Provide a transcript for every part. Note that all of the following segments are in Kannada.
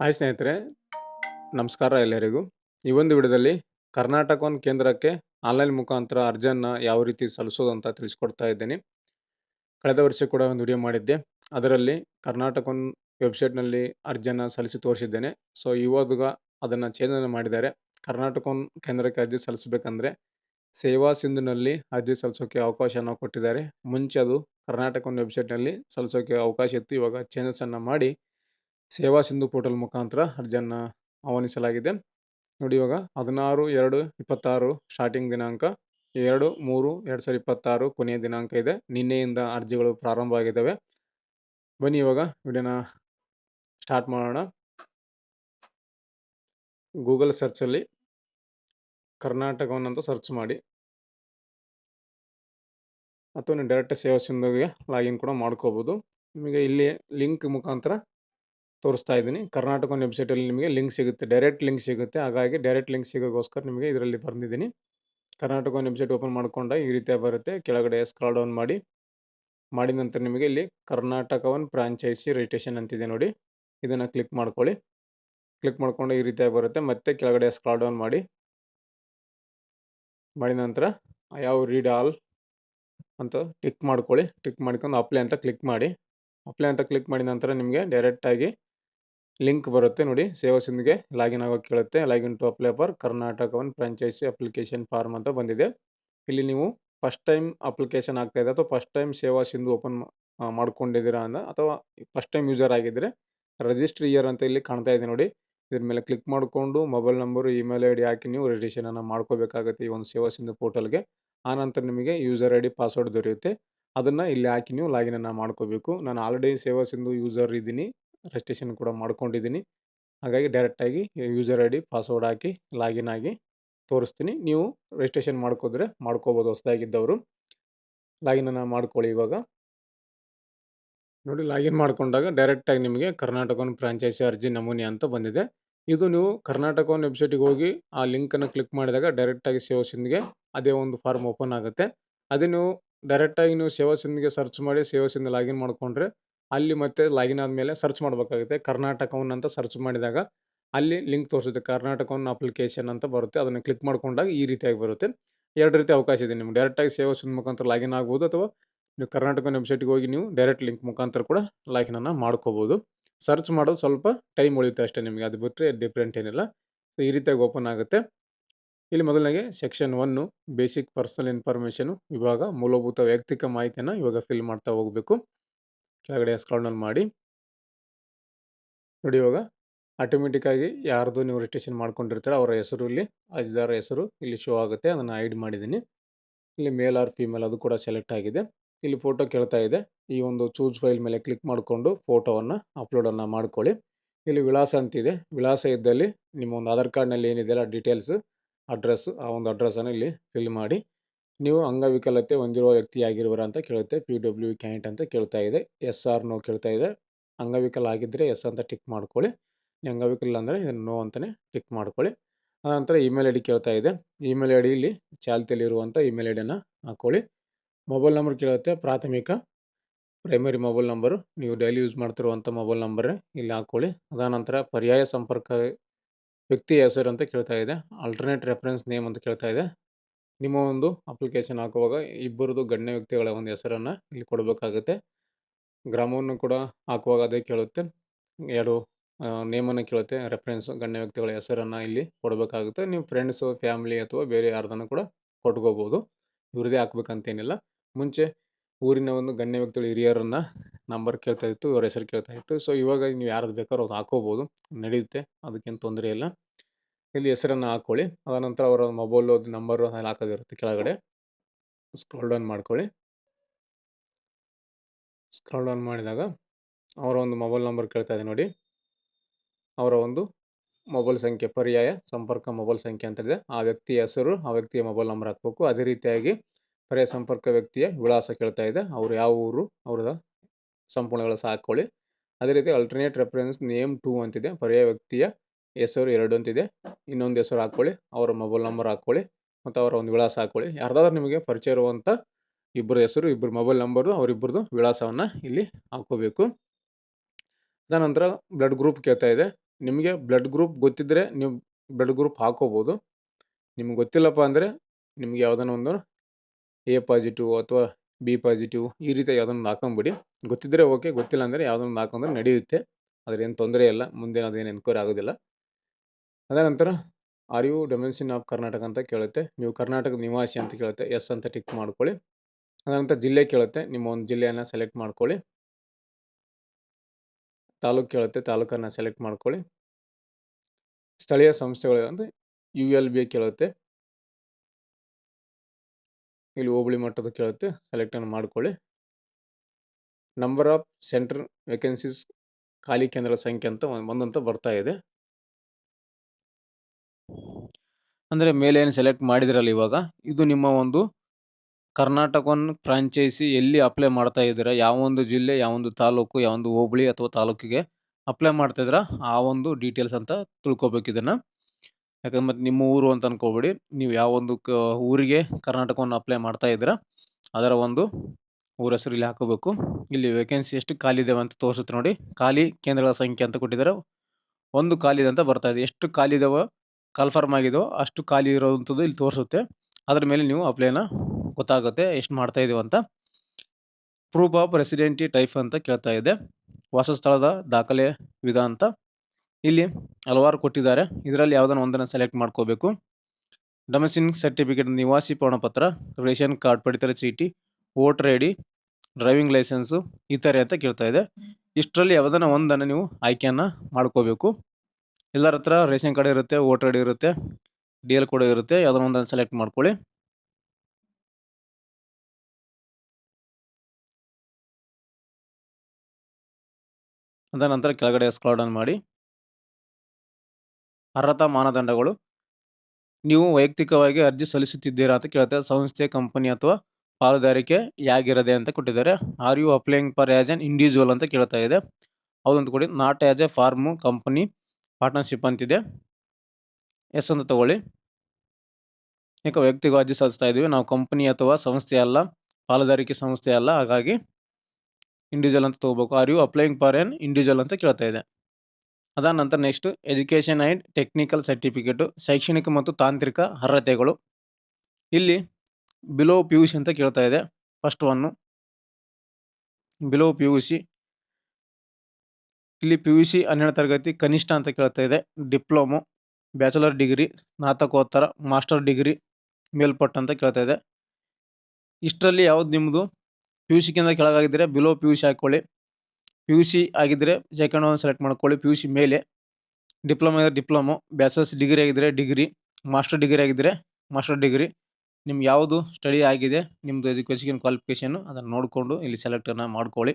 ಹಾಯ್ ಸ್ನೇಹಿತರೆ, ನಮಸ್ಕಾರ ಎಲ್ಲರಿಗೂ. ಈ ಒಂದು ವಿಡಿಯೋದಲ್ಲಿ ಕರ್ನಾಟಕ ಒಂದು ಕೇಂದ್ರಕ್ಕೆ ಆನ್ಲೈನ್ ಮುಖಾಂತರ ಅರ್ಜಿಯನ್ನು ಯಾವ ರೀತಿ ಸಲ್ಲಿಸೋದು ಅಂತ ತಿಳಿಸ್ಕೊಡ್ತಾ ಇದ್ದೀನಿ. ಕಳೆದ ವರ್ಷ ಕೂಡ ಒಂದು ವಿಡಿಯೋ ಮಾಡಿದ್ದೆ. ಅದರಲ್ಲಿ ಕರ್ನಾಟಕ ಒಂದು ವೆಬ್ಸೈಟ್ನಲ್ಲಿ ಅರ್ಜಿಯನ್ನು ಸಲ್ಲಿಸಿ ತೋರಿಸಿದ್ದೇನೆ. ಸೊ ಇವಾಗ ಅದನ್ನು ಚೇಂಜನ್ನು ಮಾಡಿದ್ದಾರೆ. ಕರ್ನಾಟಕ ಒಂದು ಕೇಂದ್ರಕ್ಕೆ ಅರ್ಜಿ ಸಲ್ಲಿಸಬೇಕಂದ್ರೆ ಸೇವಾ ಸಿಂಧುನಲ್ಲಿ ಅರ್ಜಿ ಸಲ್ಲಿಸೋಕೆ ಅವಕಾಶನ ಕೊಟ್ಟಿದ್ದಾರೆ. ಮುಂಚೆ ಅದು ಕರ್ನಾಟಕ ಒಂದು ವೆಬ್ಸೈಟ್ನಲ್ಲಿ ಸಲ್ಲಿಸೋಕೆ ಅವಕಾಶ ಇತ್ತು. ಇವಾಗ ಚೇಂಜಸನ್ನು ಮಾಡಿ ಸೇವಾ ಸಿಂಧು ಪೋರ್ಟಲ್ ಮುಖಾಂತರ ಅರ್ಜಿಯನ್ನು ಆಹ್ವಾನಿಸಲಾಗಿದೆ. ನೋಡಿ ಇವಾಗ ಹದಿನಾರು, ಎರಡು, ಇಪ್ಪತ್ತಾರು ಸ್ಟಾರ್ಟಿಂಗ್ ದಿನಾಂಕ, ಎರಡು, ಮೂರು, ಎರಡು ಸಾವಿರದ ಇಪ್ಪತ್ತಾರು ಕೊನೆಯ ದಿನಾಂಕ ಇದೆ. ನಿನ್ನೆಯಿಂದ ಅರ್ಜಿಗಳು ಪ್ರಾರಂಭ ಆಗಿದ್ದಾವೆ. ಬನ್ನಿ ಇವಾಗ ವಿಡಿಯೋನ ಸ್ಟಾರ್ಟ್ ಮಾಡೋಣ. ಗೂಗಲ್ ಸರ್ಚಲ್ಲಿ ಕರ್ನಾಟಕವನ್ನಂತ ಸರ್ಚ್ ಮಾಡಿ. ಅಥವಾ ನೀವು ಡೈರೆಕ್ಟ್ ಸೇವಾ ಸಿಂಧುಗೆ ಲಾಗಿನ್ ಕೂಡ ಮಾಡ್ಕೋಬೋದು. ನಿಮಗೆ ಇಲ್ಲಿ ಲಿಂಕ್ ಮುಖಾಂತರ ತೋರಿಸ್ತಾ ಇದ್ದೀನಿ. ಕರ್ನಾಟಕ ವೆಬ್ಸೈಟಲ್ಲಿ ನಿಮಗೆ ಲಿಂಕ್ ಸಿಗುತ್ತೆ. ಡೈರೆಕ್ಟ್ ಲಿಂಕ್ ಸಿಗುತ್ತೆ. ಹಾಗಾಗಿ ಡೈರೆಕ್ಟ್ ಲಿಂಕ್ ಸಿಗೋಕ್ಕೋಸ್ಕರ ನಿಮಗೆ ಇದರಲ್ಲಿ ಬಂದಿದ್ದೀನಿ. ಕರ್ನಾಟಕ ವೆಬ್ಸೈಟ್ ಓಪನ್ ಮಾಡಿಕೊಂಡ ಈ ರೀತಿಯಾಗಿ ಬರುತ್ತೆ. ಕೆಳಗಡೆ ಸ್ಕ್ರಾಲ್ ಡೌನ್ ಮಾಡಿ. ಮಾಡಿದ ನಂತರ ನಿಮಗೆ ಇಲ್ಲಿ ಕರ್ನಾಟಕವನ್ ಫ್ರಾಂಚೈಸಿ ರಿಜಿಸ್ಟ್ರೇಷನ್ ಅಂತಿದೆ ನೋಡಿ. ಇದನ್ನು ಕ್ಲಿಕ್ ಮಾಡ್ಕೊಳ್ಳಿ. ಕ್ಲಿಕ್ ಮಾಡಿಕೊಂಡು ಈ ರೀತಿಯಾಗಿ ಬರುತ್ತೆ. ಮತ್ತೆ ಕೆಳಗಡೆ ಸ್ಕ್ರಾಲ್ ಡೌನ್ ಮಾಡಿ. ಮಾಡಿದ ನಂತರ ಯಾವ ರೀಡ್ ಆಲ್ ಅಂತ ಟಿಕ್ ಮಾಡ್ಕೊಳ್ಳಿ. ಟಿಕ್ ಮಾಡ್ಕೊಂಡು ಅಪ್ಲೈ ಅಂತ ಕ್ಲಿಕ್ ಮಾಡಿ. ಅಪ್ಲೈ ಅಂತ ಕ್ಲಿಕ್ ಮಾಡಿದ ನಂತರ ನಿಮಗೆ ಡೈರೆಕ್ಟಾಗಿ ಲಿಂಕ್ ಬರುತ್ತೆ ನೋಡಿ. ಸೇವಾ ಸಿಂಧ್ಗೆ ಲಾಗಿನ್ ಆಗೋಕೆ ಕೇಳುತ್ತೆ. Login to apply for Karnataka one franchise application form ಅಂತ ಬಂದಿದೆ. ಇಲ್ಲಿ ನೀವು ಫಸ್ಟ್ ಟೈಮ್ ಅಪ್ಲಿಕೇಶನ್ ಆಗ್ತಾ ಇದೆ ಅಥವಾ ಫಸ್ಟ್ ಟೈಮ್ ಸೇವಾ ಸಿಂಧು ಓಪನ್ ಮಾಡ್ಕೊಂಡಿದ್ದೀರಾ ಅಂತ ಅಥವಾ ಫಸ್ಟ್ ಟೈಮ್ ಯೂಸರ್ ಆಗಿದ್ದರೆ? ರಿಜಿಸ್ಟ್ರ್ ಇಯರ್ ಅಂತ ಇಲ್ಲಿ ಕಾಣ್ತಾ ಇದೆ ನೋಡಿ. ಇದ್ರ ಮೇಲೆ ಕ್ಲಿಕ್ ಮಾಡಿಕೊಂಡು mobile number, email I D ಹಾಕಿ ನೀವು ರಿಜಿಸ್ಟ್ರೇಷನನ್ನು ಮಾಡ್ಕೋಬೇಕಾಗುತ್ತೆ ಈ ಒಂದು ಸೇವಾ ಸಿಂಧು ಪೋರ್ಟಲ್ಗೆ ಆನಂತರ ನಿಮಗೆ ಯೂಸರ್ ಐ ಡಿ ಪಾಸ್ವರ್ಡ್ ದೊರೆಯುತ್ತೆ. ಅದನ್ನು ಇಲ್ಲಿ ಹಾಕಿ ನೀವು ಲಾಗಿನನ್ನು ಮಾಡ್ಕೋಬೇಕು. ನಾನು ಆಲ್ರೆಡಿ ಸೇವಾ ಸಿಂಧು ಯೂಸರ್ ಇದ್ದೀನಿ. ರಿಜಿಸ್ಟ್ರೇಷನ್ ಕೂಡ ಮಾಡ್ಕೊಂಡಿದ್ದೀನಿ. ಹಾಗಾಗಿ ಡೈರೆಕ್ಟಾಗಿ ಯೂಸರ್ ಐ ಡಿ, ಪಾಸ್ವರ್ಡ್ ಹಾಕಿ, ಲಾಗಿನ್ ಆಗಿ ತೋರಿಸ್ತೀನಿ. ನೀವು ರಿಜಿಸ್ಟ್ರೇಷನ್ ಮಾಡ್ಕೋದ್ರೆ ಮಾಡ್ಕೋಬೋದು ಹೊಸದಾಗಿದ್ದವರು. ಲಾಗಿನನ್ನು ಮಾಡ್ಕೊಳ್ಳಿ ಇವಾಗ. ನೋಡಿ, ಲಾಗಿನ್ ಮಾಡಿಕೊಂಡಾಗ ಡೈರೆಕ್ಟಾಗಿ ನಿಮಗೆ ಕರ್ನಾಟಕ ಫ್ರಾಂಚೈಸಿ ಅರ್ಜಿ ನಮೂನೆ ಅಂತ ಬಂದಿದೆ. ಇದು ನೀವು ಕರ್ನಾಟಕ ವೆಬ್ಸೈಟಿಗೆ ಹೋಗಿ ಆ ಲಿಂಕನ್ನು ಕ್ಲಿಕ್ ಮಾಡಿದಾಗ ಡೈರೆಕ್ಟಾಗಿ ಸೇವಾ ಸಿಂಧ್ಗೆ ಅದೇ ಒಂದು ಫಾರ್ಮ್ ಓಪನ್ ಆಗುತ್ತೆ. ಅದೇ ನೀವು ಡೈರೆಕ್ಟಾಗಿ ನೀವು ಸೇವಾ ಸಿಂಧ್ಗೆ ಸರ್ಚ್ ಮಾಡಿ ಸೇವಾ ಲಾಗಿನ್ ಮಾಡಿಕೊಂಡ್ರೆ ಅಲ್ಲಿ ಮತ್ತೆ ಲಾಗಿನ್ ಆದಮೇಲೆ ಸರ್ಚ್ ಮಾಡಬೇಕಾಗುತ್ತೆ. ಕರ್ನಾಟಕವನ್ನ ಅಂತ ಸರ್ಚ್ ಮಾಡಿದಾಗ ಅಲ್ಲಿ ಲಿಂಕ್ ತೋರಿಸುತ್ತೆ. ಕರ್ನಾಟಕವನ್ನು ಅಪ್ಲಿಕೇಶನ್ ಅಂತ ಬರುತ್ತೆ. ಅದನ್ನು ಕ್ಲಿಕ್ ಮಾಡ್ಕೊಂಡಾಗ ಈ ರೀತಿಯಾಗಿ ಬರುತ್ತೆ. ಎರಡು ರೀತಿ ಅವಕಾಶ ಇದೆ ನಿಮ್ಗೆ. ಡೈರೆಕ್ಟಾಗಿ ಸೇವಾ ಮುಖಾಂತರ ಲಾಗಿನ್ ಆಗ್ಬೋದು ಅಥವಾ ನೀವು ಕರ್ನಾಟಕ ವೆಬ್ಸೈಟ್ಗೆ ಹೋಗಿ ನೀವು ಡೈರೆಕ್ಟ್ ಲಿಂಕ್ ಮುಖಾಂತರ ಕೂಡ ಲಾಗಿನನ್ನು ಮಾಡ್ಕೋಬೋದು. ಸರ್ಚ್ ಮಾಡೋದು ಸ್ವಲ್ಪ ಟೈಮ್ ಉಳಿಯುತ್ತೆ ಅಷ್ಟೇ ನಿಮಗೆ. ಅದು ಬಿಟ್ಟರೆ ಡಿಫ್ರೆಂಟ್ ಏನಿಲ್ಲ. ಸೊ, ಈ ರೀತಿಯಾಗಿ ಓಪನ್ ಆಗುತ್ತೆ. ಇಲ್ಲಿ ಮೊದಲನೇಗೆ section one, basic personal information ಇವಾಗ ಮೂಲಭೂತ ವೈಯಕ್ತಿಕ ಮಾಹಿತಿಯನ್ನು ಇವಾಗ ಫಿಲ್ ಮಾಡ್ತಾ ಹೋಗಬೇಕು. ಕೆಳಗಡೆ ಸ್ಕ್ರಾಲ್ ಮಾಡಿ. ನೋಡಿ ಇವಾಗ ಆಟೋಮೆಟಿಕ್ಕಾಗಿ ಯಾರ್ದು ನೀವು ರಿಜಿಸ್ಟ್ರೇಷನ್ ಮಾಡ್ಕೊಂಡಿರ್ತೀರೋ ಅವರ ಹೆಸರು ಇಲ್ಲಿ ಅರ್ಜಿದಾರ ಹೆಸರು ಇಲ್ಲಿ ಶೋ ಆಗುತ್ತೆ, ಅದನ್ನು ಐಡ್ ಮಾಡಿದ್ದೀನಿ. ಇಲ್ಲಿ ಮೇಲ್ ಆರ್ ಫಿಮೇಲ್ ಅದು ಕೂಡ ಸೆಲೆಕ್ಟ್ ಆಗಿದೆ. ಇಲ್ಲಿ ಫೋಟೋ ಕೇಳ್ತಾ ಇದೆ. ಈ ಒಂದು ಚೂಸ್ ಫೈಲ್ ಮೇಲೆ ಕ್ಲಿಕ್ ಮಾಡಿಕೊಂಡು ಫೋಟೋವನ್ನು ಅಪ್ಲೋಡನ್ನು ಮಾಡ್ಕೊಳ್ಳಿ. ಇಲ್ಲಿ ವಿಳಾಸ ಅಂತಿದೆ. ವಿಳಾಸ ಇದ್ದಲ್ಲಿ ನಿಮ್ಮ ಒಂದು ಆಧಾರ್ ಕಾರ್ಡ್ನಲ್ಲಿ ಏನಿದೆಯಲ್ಲ ಡೀಟೇಲ್ಸ್ ಅಡ್ರೆಸ್ ಆ ಒಂದು ಅಡ್ರೆಸ್ಸನ್ನು ಇಲ್ಲಿ ಫಿಲ್ ಮಾಡಿ. ನೀವು ಅಂಗವಿಕಲತೆ ಹೊಂದಿರುವ ವ್ಯಕ್ತಿ ಆಗಿರುವರ ಅಂತ ಕೇಳುತ್ತೆ. ಪಿ ಡಬ್ಲ್ಯೂ ಕ್ಯಾಂಟ್ ಅಂತ ಕೇಳ್ತಾ ಇದೆ. ಎಸ್ ಆರ್ ನೋ ಕೇಳ್ತಾ ಇದೆ. ಅಂಗವಿಕಲ ಆಗಿದ್ದರೆ ಎಸ್ ಅಂತ ಟಿಕ್ ಮಾಡ್ಕೊಳ್ಳಿ. ಅಂಗವಿಕಲ ಅಂದರೆ ಇದನ್ನು ನೋ ಅಂತಲೇ ಟಿಕ್ ಮಾಡ್ಕೊಳ್ಳಿ. ಆನಂತರ ಇಮೇಲ್ ಐ ಡಿ ಕೇಳ್ತಾ ಇದೆ. ಇಮೇಲ್ ಐ ಡಿಯಲ್ಲಿ ಚಾಲ್ತಿಯಲ್ಲಿರುವಂಥ ಇಮೇಲ್ ಐ ಡಿಯನ್ನು ಹಾಕ್ಕೊಳ್ಳಿ ಮೊಬೈಲ್ ನಂಬರ್ ಕೇಳುತ್ತೆ. ಪ್ರಾಥಮಿಕ ಪ್ರೈಮರಿ ಮೊಬೈಲ್ ನಂಬರು ನೀವು ಡೈಲಿ ಯೂಸ್ ಮಾಡ್ತಿರುವಂಥ ಮೊಬೈಲ್ ನಂಬರೇ ಇಲ್ಲಿ ಹಾಕ್ಕೊಳ್ಳಿ ಅದಾನಂತರ ಪರ್ಯಾಯ ಸಂಪರ್ಕ ವ್ಯಕ್ತಿ ಹೆಸರು ಅಂತ ಕೇಳ್ತಾ ಇದೆ. ಆಲ್ಟರ್ನೇಟ್ ರೆಫರೆನ್ಸ್ ನೇಮ್ ಅಂತ ಕೇಳ್ತಾ ಇದೆ. ನಿಮ್ಮ ಒಂದು ಅಪ್ಲಿಕೇಶನ್ ಹಾಕುವಾಗ ಇಬ್ಬರದು ಗಣ್ಯ ವ್ಯಕ್ತಿಗಳ ಒಂದು ಹೆಸರನ್ನು ಇಲ್ಲಿ ಕೊಡಬೇಕಾಗುತ್ತೆ. ಗ್ರಾಮವನ್ನು ಕೂಡ ಹಾಕುವಾಗ ಅದೇ ಕೇಳುತ್ತೆ. ಎರಡು ನೇಮನ್ನು ಕೇಳುತ್ತೆ. ರೆಫರೆನ್ಸ್ ಗಣ್ಯ ವ್ಯಕ್ತಿಗಳ ಹೆಸರನ್ನು ಇಲ್ಲಿ ಕೊಡಬೇಕಾಗುತ್ತೆ. ನೀವು ಫ್ರೆಂಡ್ಸು ಫ್ಯಾಮಿಲಿ ಅಥವಾ ಬೇರೆ ಯಾರ್ದನ್ನು ಕೂಡ ಕೊಟ್ಕೋಬೋದು. ಇವ್ರದೇ ಹಾಕ್ಬೇಕಂತೇನಿಲ್ಲ. ಮುಂಚೆ ಊರಿನ ಒಂದು ಗಣ್ಯ ವ್ಯಕ್ತಿಗಳ ಹಿರಿಯರನ್ನು ನಂಬರ್ ಕೇಳ್ತಾ ಇತ್ತು ಇವ್ರ ಹೆಸರು ಕೇಳ್ತಾ ಇತ್ತು. ಸೊ ಇವಾಗ ನೀವು ಯಾರ್ದು ಬೇಕಾದ್ರೂ ಅದು ಹಾಕೋಬೋದು ನಡೆಯುತ್ತೆ ಅದಕ್ಕೇನು ತೊಂದರೆ ಇಲ್ಲ. ಇಲ್ಲಿ ಹೆಸರನ್ನು ಹಾಕ್ಕೊಳ್ಳಿ ಅದನಂತರ ಅವರ ಮೊಬೈಲ್ ನಂಬರು ಅಲ್ಲಿ ಹಾಕೋದಿರುತ್ತೆ ಕೆಳಗಡೆ. ಸ್ಕ್ರೋಲ್ ಡೌನ್ ಮಾಡ್ಕೊಳ್ಳಿ. ಸ್ಕ್ರೋಲ್ ಡೌನ್ ಮಾಡಿದಾಗ ಅವರ ಒಂದು ಮೊಬೈಲ್ ನಂಬರ್ ಕೇಳ್ತಾ ಇದೆ ನೋಡಿ. ಅವರ ಒಂದು ಮೊಬೈಲ್ ಸಂಖ್ಯೆ, ಪರ್ಯಾಯ ಸಂಪರ್ಕ ಮೊಬೈಲ್ ಸಂಖ್ಯೆ ಅಂತ ಇದೆ. ಆ ವ್ಯಕ್ತಿಯ ಹೆಸರು, ಆ ವ್ಯಕ್ತಿಯ ಮೊಬೈಲ್ ನಂಬರ್ ಹಾಕಬೇಕು. ಅದೇ ರೀತಿಯಾಗಿ ಪರ್ಯಾಯ ಸಂಪರ್ಕ ವ್ಯಕ್ತಿಯ ವಿಳಾಸ ಕೇಳ್ತಾ ಇದೆ. ಅವರು ಯಾವ ಊರು, ಅವ್ರದ ಸಂಪೂರ್ಣ ವಿಳಾಸ ಹಾಕ್ಕೊಳ್ಳಿ. ಅದೇ ರೀತಿ ಅಲ್ಟರ್ನೇಟ್ ರೆಫರೆನ್ಸ್ ನೇಮ್ ಟೂ ಅಂತಿದೆ. ಪರ್ಯಾಯ ವ್ಯಕ್ತಿಯ ಹೆಸರು ಎರಡು ಅಂತಿದೆ. ಇನ್ನೊಂದು ಹೆಸರು ಹಾಕ್ಕೊಳ್ಳಿ. ಅವರ ಮೊಬೈಲ್ ನಂಬರ್ ಹಾಕ್ಕೊಳ್ಳಿ. ಮತ್ತು ಅವರ ಒಂದು ವಿಳಾಸ ಹಾಕ್ಕೊಳ್ಳಿ. ಯಾರ್ದಾದ್ರೂ ನಿಮಗೆ ಪರಿಚಯ ಇರುವಂಥ ಇಬ್ಬರ ಹೆಸರು, ಇಬ್ಬರು ಮೊಬೈಲ್ ನಂಬರು ಅವರಿಬ್ಬರದು ವಿಳಾಸವನ್ನು ಇಲ್ಲಿ ಹಾಕ್ಕೋಬೇಕು. ಅದಾನಂತರ ಬ್ಲಡ್ ಗ್ರೂಪ್ ಕೇಳ್ತಾ ಇದೆ. ನಿಮಗೆ ಬ್ಲಡ್ ಗ್ರೂಪ್ ಗೊತ್ತಿದ್ದರೆ ನೀವು ಬ್ಲಡ್ ಗ್ರೂಪ್ ಹಾಕೋಬೋದು ನಿಮ್ಗೆ ಗೊತ್ತಿಲ್ಲಪ್ಪ ಅಂದರೆ ನಿಮ್ಗೆ ಯಾವುದನ್ನ ಒಂದು ಎ ಪಾಸಿಟಿವ್ ಅಥವಾ ಬಿ ಪಾಸಿಟಿವ್ ಈ ರೀತಿ ಯಾವುದನ್ನು ಹಾಕೊಂಬಿಡಿ ಗೊತ್ತಿದ್ದರೆ ಓಕೆ ಗೊತ್ತಿಲ್ಲ ಅಂದರೆ ಯಾವುದನ್ನು ಹಾಕೊಂಡ್ರೆ ನಡೆಯುತ್ತೆ. ಅದ್ರೇನು ತೊಂದರೆ ಇಲ್ಲ. ಮುಂದೆ ಅದೇನು ಎನ್ಕ್ವೈರಿ ಆಗೋದಿಲ್ಲ. ಅದ ನಂತರ are you domicile of Karnataka ಅಂತ ಕೇಳುತ್ತೆ. ನೀವು ಕರ್ನಾಟಕದ ನಿವಾಸಿ ಅಂತ ಕೇಳುತ್ತೆ. ಎಸ್ ಅಂತ ಟಿಕ್ ಮಾಡ್ಕೊಳ್ಳಿ. ಅದಂತರ ಜಿಲ್ಲೆ ಕೇಳುತ್ತೆ. ನಿಮ್ಮ ಒಂದು ಜಿಲ್ಲೆಯನ್ನು ಸೆಲೆಕ್ಟ್ ಮಾಡ್ಕೊಳ್ಳಿ. ತಾಲೂಕು ಕೇಳುತ್ತೆ. ತಾಲೂಕನ್ನು ಸೆಲೆಕ್ಟ್ ಮಾಡ್ಕೊಳ್ಳಿ. ಸ್ಥಳೀಯ ಸಂಸ್ಥೆಗಳು ಅಂದರೆ ಯು ಎಲ್ ಬಿ ಕೇಳುತ್ತೆ. ಇಲ್ಲಿ ಹೋಬಳಿ ಮಟ್ಟದ ಕೇಳುತ್ತೆ. ಸೆಲೆಕ್ಟನ್ನು ಮಾಡ್ಕೊಳ್ಳಿ. ನಂಬರ್ ಆಫ್ ಸೆಂಟ್ರ್ ವೇಕೆನ್ಸೀಸ್ ಖಾಲಿ ಕೇಂದ್ರ ಸಂಖ್ಯೆ ಅಂತ ಒಂದಂತ ಬರ್ತಾ ಇದೆ. ಅಂದರೆ ಮೇಲೆ ಏನು ಸೆಲೆಕ್ಟ್ ಮಾಡಿದಿರಲ್ಲ ಇವಾಗ, ಇದು ನಿಮ್ಮ ಒಂದು ಕರ್ನಾಟಕವನ್ನು ಫ್ರಾಂಚೈಸಿ ಎಲ್ಲಿ ಅಪ್ಲೈ ಮಾಡ್ತಾ ಇದ್ದೀರಾ? ಯಾವೊಂದು ಜಿಲ್ಲೆ ಯಾವೊಂದು ತಾಲೂಕು ಯಾವೊಂದು ಹೋಬಳಿ ಅಥವಾ ತಾಲೂಕಿಗೆ ಅಪ್ಲೈ ಮಾಡ್ತಾ ಆ ಒಂದು ಡೀಟೇಲ್ಸ್ ಅಂತ ತಿಳ್ಕೊಬೇಕು ಇದನ್ನು. ಯಾಕಂದ್ರೆ ಮತ್ತು ನಿಮ್ಮ ಊರು ಅಂತ ಅನ್ಕೋಬೇಡಿ, ನೀವು ಯಾವ ಒಂದು ಕ ಊರಿಗೆ ಕರ್ನಾಟಕವನ್ನು ಅಪ್ಲೈ ಮಾಡ್ತಾ ಇದ್ದೀರಾ? ಅದರ ಒಂದು ಊರ ಹೆಸರು ಇಲ್ಲಿ ಹಾಕೋಬೇಕು. ಇಲ್ಲಿ ವೇಕೆನ್ಸಿ ಎಷ್ಟು ಖಾಲಿ ಇದಾವೆ ಅಂತ ತೋರಿಸುತ್ತೆ ನೋಡಿ. ಖಾಲಿ ಕೇಂದ್ರಗಳ ಸಂಖ್ಯೆ ಅಂತ ಕೊಟ್ಟಿದ್ದಾರೆ. ಒಂದು ಖಾಲಿ ಇದೆ ಅಂತ ಬರ್ತಾ ಇದೆ. ಎಷ್ಟು ಖಾಲಿ ಇದಾವೆ? ಕನ್ಫರ್ಮ್ ಆಗಿದೆ ಅಷ್ಟು ಖಾಲಿ ಇರೋವಂಥದ್ದು ಇಲ್ಲಿ ತೋರಿಸುತ್ತೆ. ಅದ್ರ ಮೇಲೆ ನೀವು ಅಪ್ಲೈನ ಗೊತ್ತಾಗುತ್ತೆ ಎಷ್ಟು ಮಾಡ್ತಾ ಇದೀವಿ ಅಂತ. ಪ್ರೂಫ್ ಆಫ್ ರೆಸಿಡೆಂಟಿ ಟೈಪ್ ಅಂತ ಕೇಳ್ತಾ ಇದೆ. ವಾಸಸ್ಥಳದ ದಾಖಲೆ ವಿಧ ಅಂತ. ಇಲ್ಲಿ ಹಲವಾರು ಕೊಟ್ಟಿದ್ದಾರೆ. ಇದರಲ್ಲಿ ಯಾವುದನ್ನು ಒಂದನ್ನು ಸೆಲೆಕ್ಟ್ ಮಾಡ್ಕೋಬೇಕು. ಡೊಮೆಸ್ಟಿಕ್ ಸರ್ಟಿಫಿಕೇಟ್ ನಿವಾಸಿ ಪ್ರಮಾಣಪತ್ರ, ರೇಷನ್ ಕಾರ್ಡ್, ಪಡಿತರ ಚೀಟಿ, ವೋಟರ್ ಐ ಡ್ರೈವಿಂಗ್ ಲೈಸೆನ್ಸು ಈ ಥರ ಅಂತ ಕೇಳ್ತಾ ಇದೆ. ಇಷ್ಟರಲ್ಲಿ ಯಾವುದನ್ನ ಒಂದನ್ನು ನೀವು ಆಯ್ಕೆಯನ್ನು ಮಾಡ್ಕೋಬೇಕು. ಎಲ್ಲರ ಹತ್ರ ರೇಷನ್ ಕಾರ್ಡ್ ಇರುತ್ತೆ, ವೋಟರ್ ಐ ಡಿ ಇರುತ್ತೆ, ಡಿ ಎಲ್ ಕೂಡ ಇರುತ್ತೆ ಯಾವುದನ್ನ ಒಂದನ್ನು ಸೆಲೆಕ್ಟ್ ಮಾಡ್ಕೊಳ್ಳಿ. ಅದ ನಂತರ ಕೆಳಗಡೆ ಸ್ಕ್ರಾಲ್ ಡೌನ್ ಮಾಡಿ. ಅರ್ಹತಾ ಮಾನದಂಡಗಳು. ನೀವು ವೈಯಕ್ತಿಕವಾಗಿ ಅರ್ಜಿ ಸಲ್ಲಿಸುತ್ತಿದ್ದೀರಾ ಅಂತ ಕೇಳುತ್ತೆ ಸಂಸ್ಥೆ, ಕಂಪನಿ ಅಥವಾ ಪಾಲುದಾರಿಕೆ ಯಾಗಿರದೆ ಅಂತ ಕೊಟ್ಟಿದ್ದಾರೆ. Are you applying for as an individual ಅಂತ ಕೇಳ್ತಾ ಇದೆ. ಹೌದಂತ ಕೊಡಿ. Not as a firm company partnership ಅಂತಿದೆ. ಎಸ್ ಅಂತ ತಗೊಳ್ಳಿ. ಏಕ ವ್ಯಕ್ತಿಗೂ ಅರ್ಜಿ ಸಲ್ಲಿಸ್ತಾ ಇದ್ದೀವಿ. ನಾವು ಕಂಪನಿ ಅಥವಾ ಸಂಸ್ಥೆ ಅಲ್ಲ, ಪಾಲುದಾರಿಕೆ ಸಂಸ್ಥೆ ಅಲ್ಲ, ಹಾಗಾಗಿ ಇಂಡಿವಿಜುವಲ್ ಅಂತ ತಗೋಬೇಕು. Are you applying for an individual ಅಂತ ಕೇಳ್ತಾ ಇದೆ. ಅದಾದ ನಂತರ next education and technical certificate ಶೈಕ್ಷಣಿಕ ಮತ್ತು ತಾಂತ್ರಿಕ ಅರ್ಹತೆಗಳು. ಇಲ್ಲಿ ಬಿಲೋ ಪಿ ಯು ಸಿ ಅಂತ ಕೇಳ್ತಾ ಇದೆ. First one below P U C ಇಲ್ಲಿ ಪಿ ಯು ಸಿ ಹನ್ನೆರಡು ತರಗತಿ ಕನಿಷ್ಠ ಅಂತ ಕೇಳ್ತಾ ಇದೆ. ಡಿಪ್ಲೊಮೊ, ಬ್ಯಾಚುಲರ್ ಡಿಗ್ರಿ, ಸ್ನಾತಕೋತ್ತರ, ಮಾಸ್ಟರ್ ಡಿಗ್ರಿ, ಮೇಲ್ಪಟ್ಟು ಅಂತ ಕೇಳ್ತಾ ಇದೆ. ಇಷ್ಟರಲ್ಲಿ ಯಾವ್ದು ನಿಮ್ಮದು ಪಿ ಯು ಸಿಗಿಂತ ಕೆಳಗಾಗಿದ್ದರೆ? ಬಿಲೋ ಪಿ ಯು ಸಿ ಹಾಕ್ಕೊಳ್ಳಿ. ಪಿ ಯು ಸಿ ಆಗಿದ್ದರೆ ಸೆಕೆಂಡ್ ಒನ್ ಸೆಲೆಕ್ಟ್ ಮಾಡ್ಕೊಳ್ಳಿ. ಪಿ ಯು ಸಿ ಮೇಲೆ ಡಿಪ್ಲೊಮೊ ಇದ್ದರೆ ಡಿಪ್ಲೊಮೊ, ಬ್ಯಾಚುಲರ್ಸ್ ಡಿಗ್ರಿ ಆಗಿದ್ದರೆ ಡಿಗ್ರಿ, ಮಾಸ್ಟರ್ ಡಿಗ್ರಿ ಆಗಿದ್ದರೆ ಮಾಸ್ಟರ್ ಡಿಗ್ರಿ. ನಿಮ್ಗೆ ಯಾವುದು ಸ್ಟಡಿ ಆಗಿದೆ ನಿಮ್ಮದು ಎಜುಕೇಷನ್ ಕ್ವಾಲಿಫಿಕೇಷನ್ನು ಅದನ್ನು ನೋಡಿಕೊಂಡು ಇಲ್ಲಿ ಸೆಲೆಕ್ಟನ್ನು ಮಾಡ್ಕೊಳ್ಳಿ.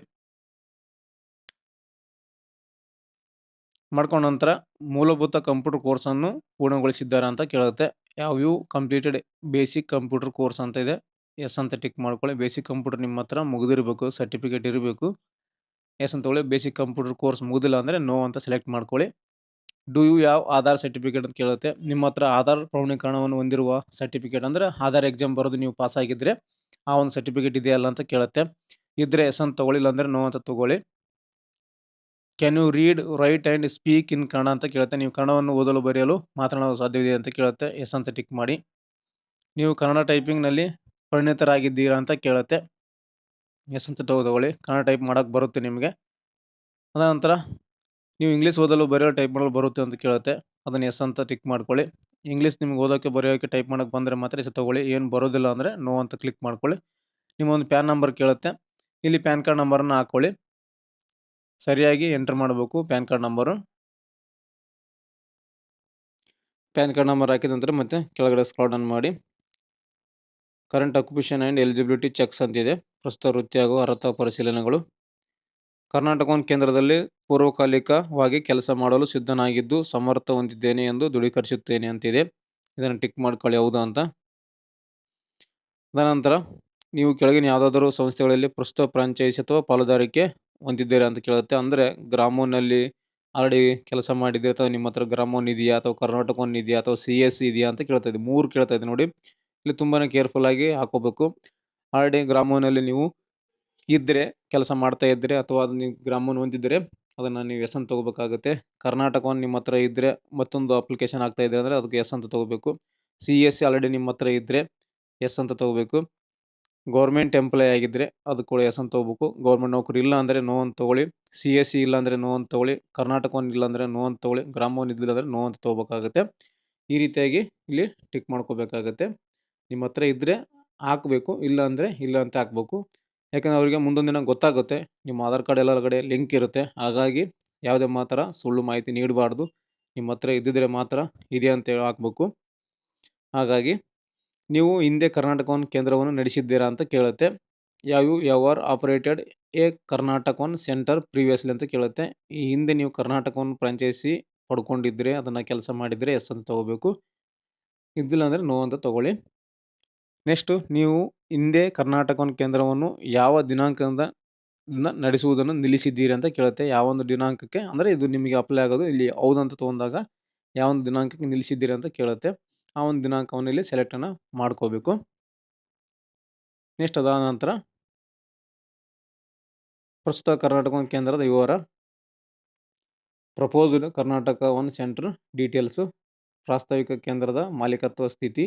ಮಾಡ್ಕೊಂಡ ನಂತರ ಮೂಲಭೂತ ಕಂಪ್ಯೂಟರ್ ಕೋರ್ಸನ್ನು ಪೂರ್ಣಗೊಳಿಸಿದ್ದಾರೆ ಅಂತ ಕೇಳುತ್ತೆ. ಯಾವ you completed basic computer course ಅಂತ ಇದೆ. ಎಸ್ ಅಂತ ಟಿಕ್ ಮಾಡ್ಕೊಳ್ಳಿ. ಬೇಸಿಕ್ ಕಂಪ್ಯೂಟರ್ ನಿಮ್ಮ ಹತ್ರ ಮುಗಿದಿರಬೇಕು ಸರ್ಟಿಫಿಕೇಟ್ ಇರಬೇಕು. ಎಸ್ ಅಂತ ತಗೊಳ್ಳಿ ಬೇಸಿಕ್ ಕಂಪ್ಯೂಟರ್ ಕೋರ್ಸ್ ಮುಗಿದಿಲ್ಲ ಅಂದರೆ ನೋ ಅಂತ ಸೆಲೆಕ್ಟ್ ಮಾಡ್ಕೊಳ್ಳಿ. ಡು ಯು ಯಾವ ಆಧಾರ್ ಸರ್ಟಿಫಿಕೇಟ್ ಅಂತ ಕೇಳುತ್ತೆ. ನಿಮ್ಮ ಹತ್ರ ಆಧಾರ್ ಪ್ರಮಾಣೀಕರಣವನ್ನು ಹೊಂದಿರುವ ಸರ್ಟಿಫಿಕೇಟ್ ಅಂದರೆ ಆಧಾರ್ ಎಕ್ಸಾಮ್ ಬರೋದು ನೀವು ಪಾಸ್ ಆಗಿದ್ದರೆ ಆ ಒಂದು ಸರ್ಟಿಫಿಕೇಟ್ ಇದೆಯಲ್ಲ ಅಂತ ಕೇಳುತ್ತೆ. ಇದ್ರೆ ಎಸ್ ಅಂತ ತೊಗೊಳ್ಳಿಲ್ಲ ಅಂದರೆ ನೋ ಅಂತ ತಗೊಳ್ಳಿ. Can you read write and speak in Kannada ಅಂತ ಕೇಳುತ್ತೆ. ನೀವು ಕನ್ನಡವನ್ನು ಓದಲು ಬರೆಯಲು ಮಾತನಾಡಲು ಸಾಧ್ಯವಿದೆ ಅಂತ ಕೇಳುತ್ತೆ. ಎಸ್ ಅಂತ ಟಿಕ್ ಮಾಡಿ. ನೀವು ಕನ್ನಡ ಟೈಪಿಂಗ್ನಲ್ಲಿ ಪರಿಣಿತರಾಗಿದ್ದೀರಾ ಅಂತ ಕೇಳುತ್ತೆ. ಎಸ್ ಅಂತ ತಗೊಳ್ಳಿ. ಕನ್ನಡ ಟೈಪ್ ಮಾಡೋಕ್ಕೆ ಬರುತ್ತೆ ನಿಮಗೆ. ಅದ ನಂತರ ನೀವು ಇಂಗ್ಲೀಷ್ ಓದಲು ಬರೆಯಲು ಟೈಪ್ ಮಾಡಲು ಬರುತ್ತೆ ಅಂತ ಕೇಳುತ್ತೆ. ಅದನ್ನು ಎಸ್ ಅಂತ ಟಿಕ್ ಮಾಡ್ಕೊಳ್ಳಿ. ಇಂಗ್ಲೀಷ್ ನಿಮ್ಗೆ ಓದೋಕ್ಕೆ ಬರೆಯೋಕ್ಕೆ ಟೈಪ್ ಮಾಡೋಕ್ಕೆ ಬಂದರೆ ಮಾತ್ರ ಎಸ್ ತೊಗೊಳ್ಳಿ. ಏನು ಬರೋದಿಲ್ಲ ಅಂದರೆ ನೋ ಅಂತ ಕ್ಲಿಕ್ ಮಾಡ್ಕೊಳ್ಳಿ. ನಿಮ್ಮೊಂದು ಪ್ಯಾನ್ ನಂಬರ್ ಕೇಳುತ್ತೆ. ಇಲ್ಲಿ ಪ್ಯಾನ್ ಕಾರ್ಡ್ ನಂಬರನ್ನು ಹಾಕ್ಕೊಳ್ಳಿ ಸರಿಯಾಗಿ ಎಂಟ್ರ್ ಮಾಡಬೇಕು PAN card number PAN card number ಹಾಕಿದ ನಂತರ ಮತ್ತೆ ಕೆಳಗಡೆ ಸ್ಕ್ರಾಲ್ ಡೌನ್ ಮಾಡಿ. Current occupation and eligibility checks ಅಂತಿದೆ. ಪ್ರಸ್ತುತ ವೃತ್ತಿ ಹಾಗೂ ಅರ್ಹತಾ ಪರಿಶೀಲನೆಗಳು. ಕರ್ನಾಟಕ ಒಂದು ಕೇಂದ್ರದಲ್ಲಿ ಪೂರ್ವಕಾಲಿಕವಾಗಿ ಕೆಲಸ ಮಾಡಲು ಸಿದ್ಧನಾಗಿದ್ದು ಸಮರ್ಥ ಹೊಂದಿದ್ದೇನೆ ಎಂದು ದೃಢೀಕರಿಸುತ್ತೇನೆ ಅಂತಿದೆ. ಇದನ್ನು ಟಿಕ್ ಮಾಡ್ಕೊಳ್ಳಿ ಹೌದಾ ಅಂತ. ಅದನಂತರ ನೀವು ಕೆಳಗಿನ ಯಾವುದಾದರೂ ಸಂಸ್ಥೆಗಳಲ್ಲಿ ಪ್ರಸ್ತುತ ಫ್ರಾಂಚೈಸಿ ಅಥವಾ ಪಾಲುದಾರಿಕೆ ಹೊಂದಿದ್ದೀರಾ ಅಂತ ಕೇಳುತ್ತೆ. ಅಂದರೆ ಗ್ರಾಮೋನಲ್ಲಿ ಆಲ್ರೆಡಿ ಕೆಲಸ ಮಾಡಿದ್ದೀರಾ ಅಥವಾ ನಿಮ್ಮ ಹತ್ರ ಗ್ರಾಮೋನ್ ಇದೆಯಾ ಅಥವಾ ಕರ್ನಾಟಕ ಇದೆಯಾ ಅಥವಾ ಸಿ ಎಸ್ ಇದೆಯಾ ಅಂತ ಕೇಳ್ತಾ ಇದೆ ಮೂರು ಕೇಳ್ತಾ ಇದೆ ನೋಡಿ. ಇಲ್ಲಿ ತುಂಬಾ ಕೇರ್ಫುಲ್ ಆಗಿ ಹಾಕೋಬೇಕು. ಆಲ್ರೆಡಿ ಗ್ರಾಮೋನಲ್ಲಿ ನೀವು ಇದ್ದರೆ ಕೆಲಸ ಮಾಡ್ತಾ ಇದ್ದರೆ ಅಥವಾ ಅದು ನೀವು ಗ್ರಾಮೋನ್ ಹೊಂದಿದ್ದರೆ ಅದನ್ನು ನೀವು ಎಸ್ ಅಂತ ತೊಗೋಬೇಕಾಗುತ್ತೆ. ಕರ್ನಾಟಕವನ್ನು ನಿಮ್ಮ ಹತ್ರ ಇದ್ದರೆ ಮತ್ತೊಂದು ಅಪ್ಲಿಕೇಶನ್ ಆಗ್ತಾ ಇದ್ದರೆ ಅಂದರೆ ಅದಕ್ಕೆ ಎಸ್ ಅಂತ ತೊಗೋಬೇಕು. ಸಿ ಎಸ್ ಸಿ ಆಲ್ರೆಡಿ ನಿಮ್ಮ ಹತ್ರ ಇದ್ದರೆ ಎಸ್ ಅಂತ ತೊಗೋಬೇಕು. ಗೌರ್ಮೆಂಟ್ ಎಂಪ್ಲಾಯ್ ಆಗಿದ್ದರೆ ಅದು ಕೂಡ ಎಸ್ ಅಂತ ತೊಗೋಬೇಕು ಗೌರ್ಮೆಂಟ್ ನೌಕರಿ ಇಲ್ಲ ಅಂದರೆ ನೋ ಅಂತ ತೊಗೊಳ್ಳಿ. ಸಿ ಎಸ್ ಸಿ ಇಲ್ಲ ಅಂದರೆ ನೋ ಅಂತ ತೊಗೊಳ್ಳಿ. ಕರ್ನಾಟಕವನ್ನು ಇಲ್ಲ ಅಂದರೆ ನೋ ಅಂತ ತೊಗೊಳ್ಳಿ. ಗ್ರಾಮವನ್ನು ಇದ್ದಿಲ್ಲ ಅಂದರೆ ನೋ ಅಂತ ತೊಗೋಬೇಕಾಗುತ್ತೆ. ಈ ರೀತಿಯಾಗಿ ಇಲ್ಲಿ ಟಿಕ್ ಮಾಡ್ಕೋಬೇಕಾಗತ್ತೆ. ನಿಮ್ಮ ಹತ್ರ ಇದ್ದರೆ ಹಾಕಬೇಕು, ಇಲ್ಲ ಅಂದರೆ ಇಲ್ಲ ಅಂತ ಹಾಕ್ಬೇಕು. ಯಾಕಂದರೆ ಅವರಿಗೆ ಮುಂದೊಂದು ದಿನ ಗೊತ್ತಾಗುತ್ತೆ. ನಿಮ್ಮ ಆಧಾರ್ ಕಾರ್ಡ್ ಎಲ್ಲರ ಕಡೆ ಲಿಂಕ್ ಇರುತ್ತೆ. ಹಾಗಾಗಿ ಯಾವುದೇ ಮಾತ್ರ ಸುಳ್ಳು ಮಾಹಿತಿ ನೀಡಬಾರ್ದು. ನಿಮ್ಮ ಹತ್ರ ಇದ್ದಿದ್ರೆ ಮಾತ್ರ ಇದೆ ಅಂತೇಳಿ ಹಾಕ್ಬೇಕು. ಹಾಗಾಗಿ ನೀವು ಹಿಂದೆ ಕರ್ನಾಟಕ ಕೇಂದ್ರವನ್ನು ನಡೆಸಿದ್ದೀರಾ ಅಂತ ಕೇಳುತ್ತೆ. ಯಾವ you are operated a Karnataka one centre previously ಅಂತ ಕೇಳುತ್ತೆ. ಈ ಹಿಂದೆ ನೀವು ಕರ್ನಾಟಕ ಫ್ರಾಂಚೈಸಿ ಪಡ್ಕೊಂಡಿದ್ರೆ, ಅದನ್ನು ಕೆಲಸ ಮಾಡಿದರೆ ಎಸ್ ಅಂತ ತೊಗೋಬೇಕು. ಇದ್ದಿಲ್ಲ ಅಂದರೆ ನೋ ಅಂತ ತೊಗೊಳ್ಳಿ. ನೆಕ್ಸ್ಟು, ನೀವು ಹಿಂದೆ ಕರ್ನಾಟಕ ಒನ್ ಕೇಂದ್ರವನ್ನು ಯಾವ ದಿನಾಂಕದಿಂದ ನಡೆಸುವುದನ್ನು ನಿಲ್ಲಿಸಿದ್ದೀರಿ ಅಂತ ಕೇಳುತ್ತೆ. ಯಾವ ಒಂದು ದಿನಾಂಕಕ್ಕೆ? ಅಂದರೆ ಇದು ನಿಮಗೆ ಅಪ್ಲೈ ಆಗೋದು ಇಲ್ಲಿ ಹೌದಂತ ತೊಗೊಂಡಾಗ ಯಾವ ಒಂದು ದಿನಾಂಕಕ್ಕೆ ನಿಲ್ಲಿಸಿದ್ದೀರಿ ಅಂತ ಕೇಳುತ್ತೆ. ಆ ಒಂದು ದಿನಾಂಕವನ್ನು ಇಲ್ಲಿ ಸೆಲೆಕ್ಟನ್ನು ಮಾಡ್ಕೋಬೇಕು. ನೆಕ್ಸ್ಟ್ ಅದಾದ ನಂತರ ಪ್ರಸ್ತುತ ಕರ್ನಾಟಕ ಕೇಂದ್ರದ ವಿವರ proposed Karnataka one centre details ಪ್ರಾಸ್ತಾವಿಕ ಕೇಂದ್ರದ ಮಾಲೀಕತ್ವ ಸ್ಥಿತಿ,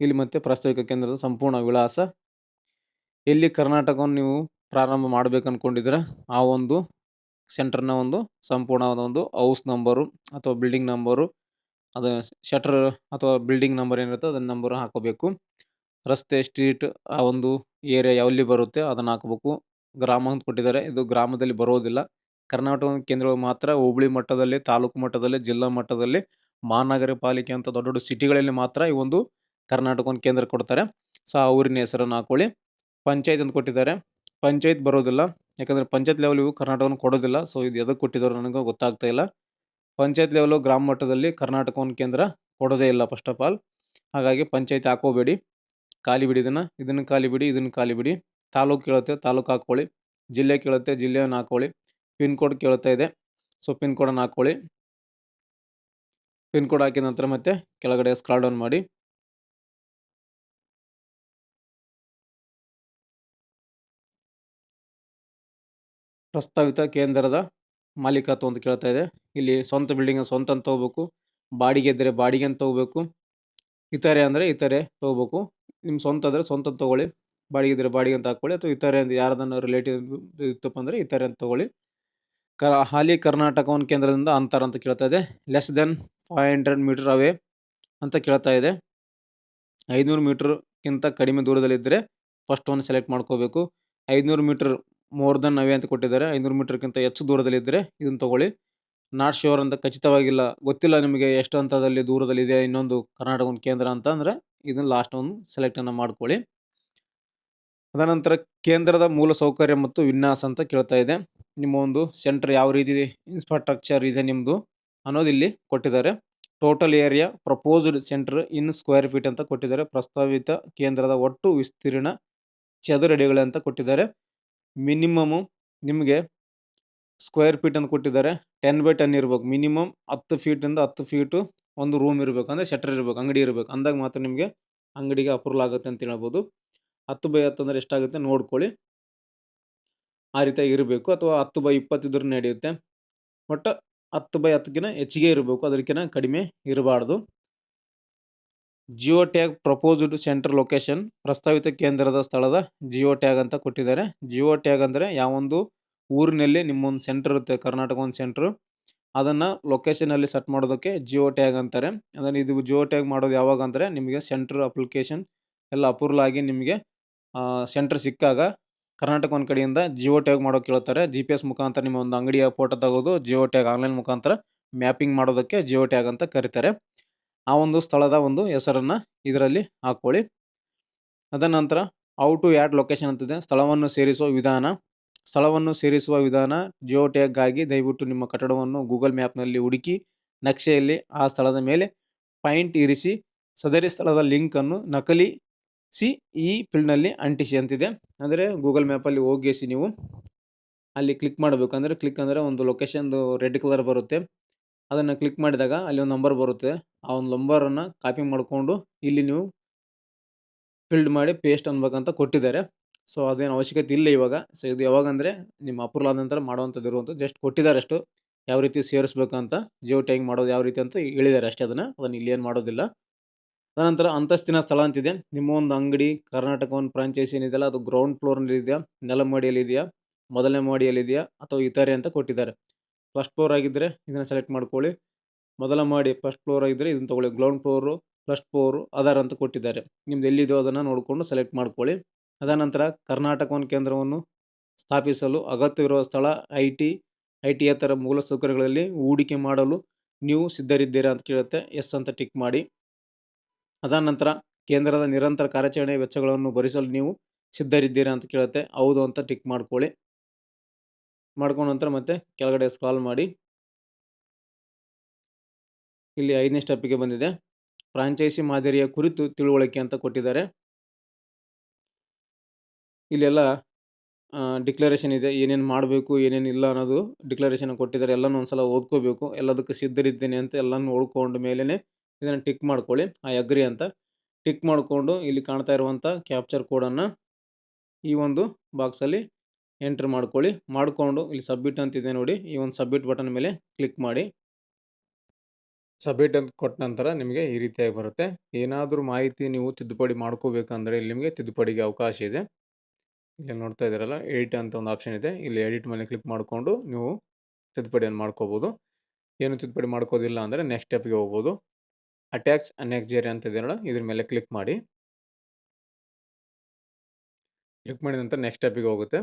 ಇಲ್ಲಿ ಮತ್ತೆ ಪ್ರಾಸ್ತಾವಿಕ ಕೇಂದ್ರದ ಸಂಪೂರ್ಣ ವಿಳಾಸ. ಎಲ್ಲಿ ಕರ್ನಾಟಕವನ್ನು ನೀವು ಪ್ರಾರಂಭ ಮಾಡಬೇಕು ಅಂದ್ಕೊಂಡಿದ್ರೆ ಆ ಒಂದು ಸೆಂಟರ್ನ ಒಂದು ಸಂಪೂರ್ಣವಾದ ಒಂದು ಹೌಸ್ ನಂಬರು ಅಥವಾ ಬಿಲ್ಡಿಂಗ್ ನಂಬರು ಅದು ಶಟರ್ ಅಥವಾ ಬಿಲ್ಡಿಂಗ್ ನಂಬರ್ ಏನಿರುತ್ತೆ ಅದನ್ನ ನಂಬರ್ ಹಾಕೋಬೇಕು. ರಸ್ತೆ ಸ್ಟ್ರೀಟ್ ಆ ಒಂದು ಏರಿಯಾ ಯಾವಲ್ಲಿ ಬರುತ್ತೆ ಅದನ್ನು ಹಾಕಬೇಕು. ಗ್ರಾಮ ಅಂತ ಕೊಟ್ಟಿದ್ದಾರೆ. ಇದು ಗ್ರಾಮದಲ್ಲಿ ಬರೋದಿಲ್ಲ. ಕರ್ನಾಟಕ ಕೇಂದ್ರಗಳು ಮಾತ್ರ ಹೋಬಳಿ ಮಟ್ಟದಲ್ಲಿ, ತಾಲೂಕು ಮಟ್ಟದಲ್ಲಿ, ಜಿಲ್ಲಾ ಮಟ್ಟದಲ್ಲಿ, ಮಹಾನಗರ ಪಾಲಿಕೆ ಅಂತ ದೊಡ್ಡ ದೊಡ್ಡ ಸಿಟಿಗಳಲ್ಲಿ ಮಾತ್ರ ಈ ಒಂದು ಕರ್ನಾಟಕ ಒಂದು ಕೇಂದ್ರ ಕೊಡ್ತಾರೆ. ಸೊ ಆ ಊರಿನ ಹೆಸರನ್ನು ಹಾಕೊಳ್ಳಿ. ಪಂಚಾಯತ್ ಅಂತ ಕೊಟ್ಟಿದ್ದಾರೆ. ಪಂಚಾಯತ್ ಬರೋದಿಲ್ಲ. ಯಾಕಂದರೆ ಪಂಚಾಯತ್ ಲೆವೆಲ್ ಇವು ಕರ್ನಾಟಕವನ್ನು ಕೊಡೋದಿಲ್ಲ. ಸೊ ಇದು ಎದಕ್ಕೆ ಕೊಟ್ಟಿದ್ದಾರೆ ನನಗೆ ಗೊತ್ತಾಗ್ತಾ ಇಲ್ಲ. ಪಂಚಾಯತ್ ಲೆವೆಲು ಗ್ರಾಮ ಮಟ್ಟದಲ್ಲಿ ಕರ್ನಾಟಕವನ್ನು ಕೇಂದ್ರ ಕೊಡೋದೇ ಇಲ್ಲ ಫಸ್ಟ್ ಆಫ್ ಆಲ್ ಹಾಗಾಗಿ ಪಂಚಾಯತ್ ಹಾಕೋಬೇಡಿ ಖಾಲಿ ಬಿಡಿ ಇದನ್ನು. ಇದನ್ನು ಖಾಲಿ ಬಿಡಿ, ಇದನ್ನು ಖಾಲಿ ಬಿಡಿ. ತಾಲೂಕು ಕೇಳುತ್ತೆ, ತಾಲೂಕು ಹಾಕ್ಕೊಳ್ಳಿ. ಜಿಲ್ಲೆ ಕೇಳುತ್ತೆ, ಜಿಲ್ಲೆಯನ್ನು ಹಾಕ್ಕೊಳ್ಳಿ. ಪಿನ್ ಕೋಡ್ ಕೇಳ್ತಾ ಇದೆ. ಸೊ ಪಿನ್ ಕೋಡನ್ನು ಹಾಕ್ಕೊಳ್ಳಿ. ಪಿನ್ ಕೋಡ್ ಹಾಕಿದ ನಂತರ ಮತ್ತೆ ಕೆಳಗಡೆ ಸ್ಕ್ರಾಲ್ ಡೌನ್ ಮಾಡಿ. ಪ್ರಸ್ತಾವಿತ ಕೇಂದ್ರದ ಮಾಲೀಕತ್ವ ಅಂತ ಕೇಳ್ತಾ ಇದೆ. ಇಲ್ಲಿ ಸ್ವಂತ ಬಿಲ್ಡಿಂಗ್ ಸ್ವಂತ ಅಂತ ತೊಗೋಬೇಕು, ಬಾಡಿಗೆ ಇದ್ದರೆ ಬಾಡಿಗೆ ಅಂತ ತೊಗೋಬೇಕು, ಇತರೆ ಅಂದರೆ ಇತರೆ ತೊಗೋಬೇಕು. ನಿಮ್ಮ ಸ್ವಂತ ಅಂದರೆ ಸ್ವಂತ ತೊಗೊಳ್ಳಿ, ಬಾಡಿಗೆ ಇದ್ದರೆ ಬಾಡಿಗೆ ಅಂತ ಹಾಕ್ಕೊಳ್ಳಿ, ಅಥವಾ ಇತರೆ ಅಂದರೆ ಯಾರ್ದನ್ನ ರಿಲೇಟಿವ್ ಇತ್ತಪ್ಪ ಅಂದರೆ ಇತರೆ ಅಂತ ತೊಗೊಳ್ಳಿ. ಕ ಹಾಲಿ ಕರ್ನಾಟಕ ಒಂದು ಕೇಂದ್ರದಿಂದ ಅಂತರ ಅಂತ ಕೇಳ್ತಾ ಇದೆ. Less than five hundred metre away ಅಂತ ಕೇಳ್ತಾ ಇದೆ. ಐದುನೂರು ಮೀಟ್ರ್ಗಿಂತ ಕಡಿಮೆ ದೂರದಲ್ಲಿದ್ದರೆ ಫಸ್ಟ್ ಒನ್ ಸೆಲೆಕ್ಟ್ ಮಾಡ್ಕೋಬೇಕು. ಐದುನೂರು ಮೀಟ್ರ್ ಮೋರ್ ದನ್ ಅವೇ ಅಂತ ಕೊಟ್ಟಿದ್ದಾರೆ. ಐನೂರು ಮೀಟರ್ಗಿಂತ ಹೆಚ್ಚು ದೂರದಲ್ಲಿದ್ದರೆ ಇದನ್ನು ತೊಗೊಳ್ಳಿ. ನಾಟ್ ಶ್ಯೂರ್ ಅಂತ ಖಚಿತವಾಗಿಲ್ಲ. ಗೊತ್ತಿಲ್ಲ ನಿಮಗೆ ಎಷ್ಟು ಹಂತದಲ್ಲಿ ದೂರದಲ್ಲಿದೆ ಇನ್ನೊಂದು ಕರ್ನಾಟಕ ಒಂದು ಕೇಂದ್ರ ಅಂತ ಅಂದರೆ ಇದನ್ನು ಲಾಸ್ಟ್ ಒಂದು ಸೆಲೆಕ್ಟನ್ನು ಮಾಡ್ಕೊಳ್ಳಿ. ಅದನಂತರ ಕೇಂದ್ರದ ಮೂಲ ಸೌಕರ್ಯ ಮತ್ತು ವಿನ್ಯಾಸ ಅಂತ ಕೇಳ್ತಾ ಇದೆ. ನಿಮ್ಮ ಒಂದು ಸೆಂಟರ್ ಯಾವ ರೀತಿ ಇನ್ಫ್ರಾಸ್ಟ್ರಕ್ಚರ್ ಇದೆ ನಿಮ್ಮದು ಅನ್ನೋದು ಇಲ್ಲಿ ಕೊಟ್ಟಿದ್ದಾರೆ. Total area proposed centre in square feet ಅಂತ ಕೊಟ್ಟಿದ್ದಾರೆ. ಪ್ರಸ್ತಾವಿತ ಕೇಂದ್ರದ ಒಟ್ಟು ವಿಸ್ತೀರ್ಣ ಚದುರಡಿಗಳಂತ ಅಂತ ಕೊಟ್ಟಿದ್ದಾರೆ. ಮಿನಿಮಮು ನಿಮಗೆ ಸ್ಕ್ವೇರ್ ಫೀಟ್ ಅಂತ ಕೊಟ್ಟಿದ್ದಾರೆ. ಟೆನ್ ಬೈ ಟೆನ್ ಇರ್ಬೇಕು. ಮಿನಿಮಮ್ ಹತ್ತು ಫೀಟಿಂದ ಹತ್ತು ಫೀಟು ಒಂದು ರೂಮ್ ಇರಬೇಕು. ಅಂದರೆ ಶಟರ್ ಇರಬೇಕು, ಅಂಗಡಿ ಇರಬೇಕು. ಅಂದಾಗ ಮಾತ್ರ ನಿಮಗೆ ಅಂಗಡಿಗೆ ಅಪ್ರೂವಲ್ ಆಗುತ್ತೆ ಅಂತ ಹೇಳ್ಬೋದು. ಹತ್ತು ಬೈ ಹತ್ತು ಅಂದರೆ ಎಷ್ಟಾಗುತ್ತೆ ನೋಡ್ಕೊಳ್ಳಿ. ಆ ರೀತಿಯಾಗಿ ಇರಬೇಕು. ಅಥವಾ ಹತ್ತು ಬೈ ಇಪ್ಪತ್ತಿದ್ರೂ ನಡೆಯುತ್ತೆ. ಒಟ್ಟು ಹತ್ತು ಬೈ ಹತ್ತಕ್ಕಿಂತ ಹೆಚ್ಚಿಗೆ ಇರಬೇಕು. ಅದಕ್ಕಿಂತ ಕಡಿಮೆ ಇರಬಾರ್ದು. Geo tag proposed centre location ಪ್ರಸ್ತಾವಿತ ಕೇಂದ್ರದ ಸ್ಥಳದ ಜಿಯೋ ಟ್ಯಾಗ್ ಅಂತ ಕೊಟ್ಟಿದ್ದಾರೆ. ಜಿಯೋ ಟ್ಯಾಗ್ ಅಂದರೆ ಯಾವೊಂದು ಊರಿನಲ್ಲಿ ನಿಮ್ಮೊಂದು ಸೆಂಟ್ರ್ ಇರುತ್ತೆ, ಕರ್ನಾಟಕ ಒಂದು ಸೆಂಟ್ರು ಅದನ್ನು ಲೊಕೇಶನಲ್ಲಿ ಸೆಟ್ ಮಾಡೋದಕ್ಕೆ ಜಿಯೋ ಟ್ಯಾಗ್ ಅಂತಾರೆ. ಅದನ್ನು ಇದು ಜಿಯೋ ಟ್ಯಾಗ್ ಮಾಡೋದು ಯಾವಾಗ ಅಂದರೆ ನಿಮಗೆ ಸೆಂಟ್ರ್ ಅಪ್ಲಿಕೇಶನ್ ಎಲ್ಲ ಅಪ್ರೂವಲ್ ಆಗಿ ನಿಮಗೆ ಸೆಂಟ್ರ್ ಸಿಕ್ಕಾಗ ಕರ್ನಾಟಕ ಒಂದು ಕಡೆಯಿಂದ ಜಿಯೋ ಟ್ಯಾಗ್ ಮಾಡೋಕೆ ಕೇಳ್ತಾರೆ. ಜಿ ಪಿ ಎಸ್ ಮುಖಾಂತರ ನಿಮ್ಮ ಒಂದು ಅಂಗಡಿಯ ಫೋಟೋ ತೆಗೆದು ಜಿಯೋ ಟ್ಯಾಗ್ ಆನ್ಲೈನ್ ಮುಖಾಂತರ ಮ್ಯಾಪಿಂಗ್ ಮಾಡೋದಕ್ಕೆ ಜಿಯೋ ಟ್ಯಾಗ್ ಅಂತ ಕರೀತಾರೆ. ಆ ಒಂದು ಸ್ಥಳದ ಒಂದು ಹೆಸರನ್ನು ಇದರಲ್ಲಿ ಹಾಕ್ಕೊಳ್ಳಿ. ಅದನಂತರ ನಂತರ ಔ ಟು ಆ್ಯಡ್ ಲೊಕೇಶನ್ ಅಂತಿದೆ. ಸ್ಥಳವನ್ನು ಸೇರಿಸೋ ವಿಧಾನ. ಸ್ಥಳವನ್ನು ಸೇರಿಸುವ ವಿಧಾನ ಜಿಯೋ ಟ್ಯಾಗ್ಗಾಗಿ ದಯವಿಟ್ಟು ನಿಮ್ಮ ಕಟ್ಟಡವನ್ನು ಗೂಗಲ್ ಮ್ಯಾಪ್ನಲ್ಲಿ ಹುಡುಕಿ ನಕ್ಷೆಯಲ್ಲಿ ಆ ಸ್ಥಳದ ಮೇಲೆ ಪಾಯಿಂಟ್ ಇರಿಸಿ, ಸದರಿ ಸ್ಥಳದ ಲಿಂಕನ್ನು ನಕಲಿಸಿ ಈ ಫೀಲ್ಡ್ನಲ್ಲಿ ಅಂಟಿಸಿ ಅಂತಿದೆ. ಅಂದರೆ ಗೂಗಲ್ ಮ್ಯಾಪಲ್ಲಿ ಹೋಗಿಸಿ ನೀವು. ಅಲ್ಲಿ ಕ್ಲಿಕ್ ಮಾಡಬೇಕು. ಅಂದರೆ ಕ್ಲಿಕ್ ಅಂದರೆ ಒಂದು ಲೊಕೇಶನ್ದು ರೆಡ್ ಕಲರ್ ಬರುತ್ತೆ. ಅದನ್ನು ಕ್ಲಿಕ್ ಮಾಡಿದಾಗ ಅಲ್ಲಿ ಒಂದು ನಂಬರ್ ಬರುತ್ತೆ. ಆ ಒಂದು ನಂಬರನ್ನು ಕಾಪಿ ಮಾಡಿಕೊಂಡು ಇಲ್ಲಿ ನೀವು ಫಿಲ್ಡ್ ಮಾಡಿ ಪೇಸ್ಟ್ ಅನ್ಬೇಕಂತ ಕೊಟ್ಟಿದ್ದಾರೆ. ಸೊ ಅದೇನು ಅವಶ್ಯಕತೆ ಇಲ್ಲ ಇವಾಗ. ಸೊ ಇದು ಯಾವಾಗಂದರೆ ನಿಮ್ಮ ಅಪ್ರೂವಲ್ ಆದ ನಂತರ ಮಾಡುವಂಥದ್ದು ಇರುವಂಥದ್ದು. ಜಸ್ಟ್ ಕೊಟ್ಟಿದ್ದಾರೆ ಅಷ್ಟು. ಯಾವ ರೀತಿ ಸೇರಿಸ್ಬೇಕಂತ ಜಿಯೋ ಟ್ಯಾಗ್ ಮಾಡೋದು, ಯಾವ ರೀತಿ ಅಂತ ಹೇಳಿದ್ದಾರೆ ಅಷ್ಟೇ ಅದನ್ನು. ಅದನ್ನು ಇಲ್ಲಿ ಏನು ಮಾಡೋದಿಲ್ಲ. ಅದನಂತರ ಅಂತಸ್ತಿನ ಸ್ಥಳ ಅಂತಿದೆ. ನಿಮ್ಮ ಒಂದು ಅಂಗಡಿ, ಕರ್ನಾಟಕ ಒಂದು ಫ್ರಾಂಚೈಸಿ ಏನಿದೆಯಲ್ಲ, ಅದು ಗ್ರೌಂಡ್ ಫ್ಲೋರ್ನಲ್ಲಿ ಇದೆಯಾ ನೆಲ ಮಹಡಿಯಲ್ಲಿ ಇದೆಯಾ, ಮೊದಲನೇ ಮಹಡಿಯಲ್ಲಿದೆಯಾ ಅಥವಾ ಇತರೆ ಅಂತ ಕೊಟ್ಟಿದ್ದಾರೆ. ಫಸ್ಟ್ ಫ್ಲೋರ್ ಆಗಿದ್ದರೆ ಇದನ್ನು ಸೆಲೆಕ್ಟ್ ಮಾಡ್ಕೊಳ್ಳಿ. ಮೊದಲ ಮಾಡಿ ಫಸ್ಟ್ ಫ್ಲೋರ್ ಆಗಿದ್ದರೆ ಇದನ್ನು ತೊಗೊಳ್ಳಿ. Ground floor first floor other ಅಂತ ಕೊಟ್ಟಿದ್ದಾರೆ. ನಿಮ್ದು ಎಲ್ಲಿದೆಯೋ ಅದನ್ನು ನೋಡಿಕೊಂಡು ಸೆಲೆಕ್ಟ್ ಮಾಡ್ಕೊಳ್ಳಿ. ಅದಾನಂತರ ಕರ್ನಾಟಕವನ್ನು ಕೇಂದ್ರವನ್ನು ಸ್ಥಾಪಿಸಲು ಅಗತ್ಯವಿರುವ ಸ್ಥಳ ಐ ಟಿ ಐ ಟಿಯೇತರ ಮೂಲಸೌಕರ್ಯಗಳಲ್ಲಿ ಹೂಡಿಕೆ ಮಾಡಲು ನೀವು ಸಿದ್ಧರಿದ್ದೀರಾ ಅಂತ ಕೇಳುತ್ತೆ. ಎಸ್ ಅಂತ ಟಿಕ್ ಮಾಡಿ. ಅದಾದ ನಂತರ ಕೇಂದ್ರದ ನಿರಂತರ ಕಾರ್ಯಾಚರಣೆ ವೆಚ್ಚಗಳನ್ನು ಭರಿಸಲು ನೀವು ಸಿದ್ಧರಿದ್ದೀರಾ ಅಂತ ಕೇಳುತ್ತೆ. ಹೌದು ಅಂತ ಟಿಕ್ ಮಾಡ್ಕೊಳ್ಳಿ. ಮಾಡ್ಕೊಂಡ ನಂತರ ಮತ್ತೆ ಕೆಳಗಡೆ ಸ್ಕ್ರಾಲ್ ಮಾಡಿ. ಇಲ್ಲಿ ಐದನೇ ಸ್ಟೆಪ್ಪಿಗೆ ಬಂದಿದೆ. ಫ್ರಾಂಚೈಸಿ ಮಾದರಿಯ ಕುರಿತು ತಿಳುವಳಿಕೆ ಅಂತ ಕೊಟ್ಟಿದ್ದಾರೆ. ಇಲ್ಲೆಲ್ಲ ಡಿಕ್ಲರೇಷನ್ ಇದೆ, ಏನೇನು ಮಾಡಬೇಕು, ಏನೇನು ಇಲ್ಲ ಅನ್ನೋದು ಡಿಕ್ಲರೇಷನ್ ಕೊಟ್ಟಿದ್ದಾರೆ. ಎಲ್ಲನೂ ಒಂದು ಸಲ ಓದ್ಕೋಬೇಕು. ಎಲ್ಲದಕ್ಕೆ ಸಿದ್ಧರಿದ್ದೇನೆ ಅಂತ ಎಲ್ಲನೂ ಓದ್ಕೊಂಡ ಮೇಲೇ ಇದನ್ನು ಟಿಕ್ ಮಾಡ್ಕೊಳ್ಳಿ. ಐ ಅಗ್ರಿ ಅಂತ. ಟಿಕ್ ಮಾಡಿಕೊಂಡು ಇಲ್ಲಿ ಕಾಣ್ತಾ ಇರುವಂಥ ಕ್ಯಾಪ್ಚರ್ ಕೋಡನ್ನು ಈ ಒಂದು ಬಾಕ್ಸಲ್ಲಿ ಎಂಟ್ರ್ ಮಾಡ್ಕೊಳ್ಳಿ. ಮಾಡಿಕೊಂಡು ಇಲ್ಲಿ ಸಬ್ಮಿಟ್ ಅಂತಿದೆ ನೋಡಿ. ಈ ಒಂದು ಸಬ್ಮಿಟ್ ಬಟನ್ ಮೇಲೆ ಕ್ಲಿಕ್ ಮಾಡಿ. ಸಬ್ಮಿಟ್ ಅಂತ ಕೊಟ್ಟ ನಂತರ ನಿಮಗೆ ಈ ರೀತಿಯಾಗಿ ಬರುತ್ತೆ. ಏನಾದರೂ ಮಾಹಿತಿ ನೀವು ತಿದ್ದುಪಡಿ ಮಾಡ್ಕೋಬೇಕಂದ್ರೆ ಇಲ್ಲಿ ನಿಮಗೆ ತಿದ್ದುಪಡಿಗೆ ಅವಕಾಶ ಇದೆ. ಇಲ್ಲಿ ನೋಡ್ತಾ ಇದ್ದೀರಲ್ಲ ಎಡಿಟ್ ಅಂತ ಒಂದು ಆಪ್ಷನ್ ಇದೆ. ಇಲ್ಲಿ ಎಡಿಟ್ ಮೇಲೆ ಕ್ಲಿಕ್ ಮಾಡಿಕೊಂಡು ನೀವು ತಿದ್ದುಪಡಿಯನ್ನು ಮಾಡ್ಕೋಬೋದು. ಏನು ತಿದ್ದುಪಡಿ ಮಾಡ್ಕೋದಿಲ್ಲ ಅಂದರೆ ನೆಕ್ಸ್ಟ್ ಸ್ಟೆಪ್ಗೆ ಹೋಗ್ಬೋದು. ಅಟ್ಯಾಚ್ ಜೇರಿ ಅಂತ ಇದೆಯಲ್ಲ, ಇದ್ರ ಮೇಲೆ ಕ್ಲಿಕ್ ಮಾಡಿ. ಕ್ಲಿಕ್ ಮಾಡಿದ ನಂತರ ನೆಕ್ಸ್ಟ್ ಸ್ಟೆಪ್ಪಿಗೆ ಹೋಗುತ್ತೆ.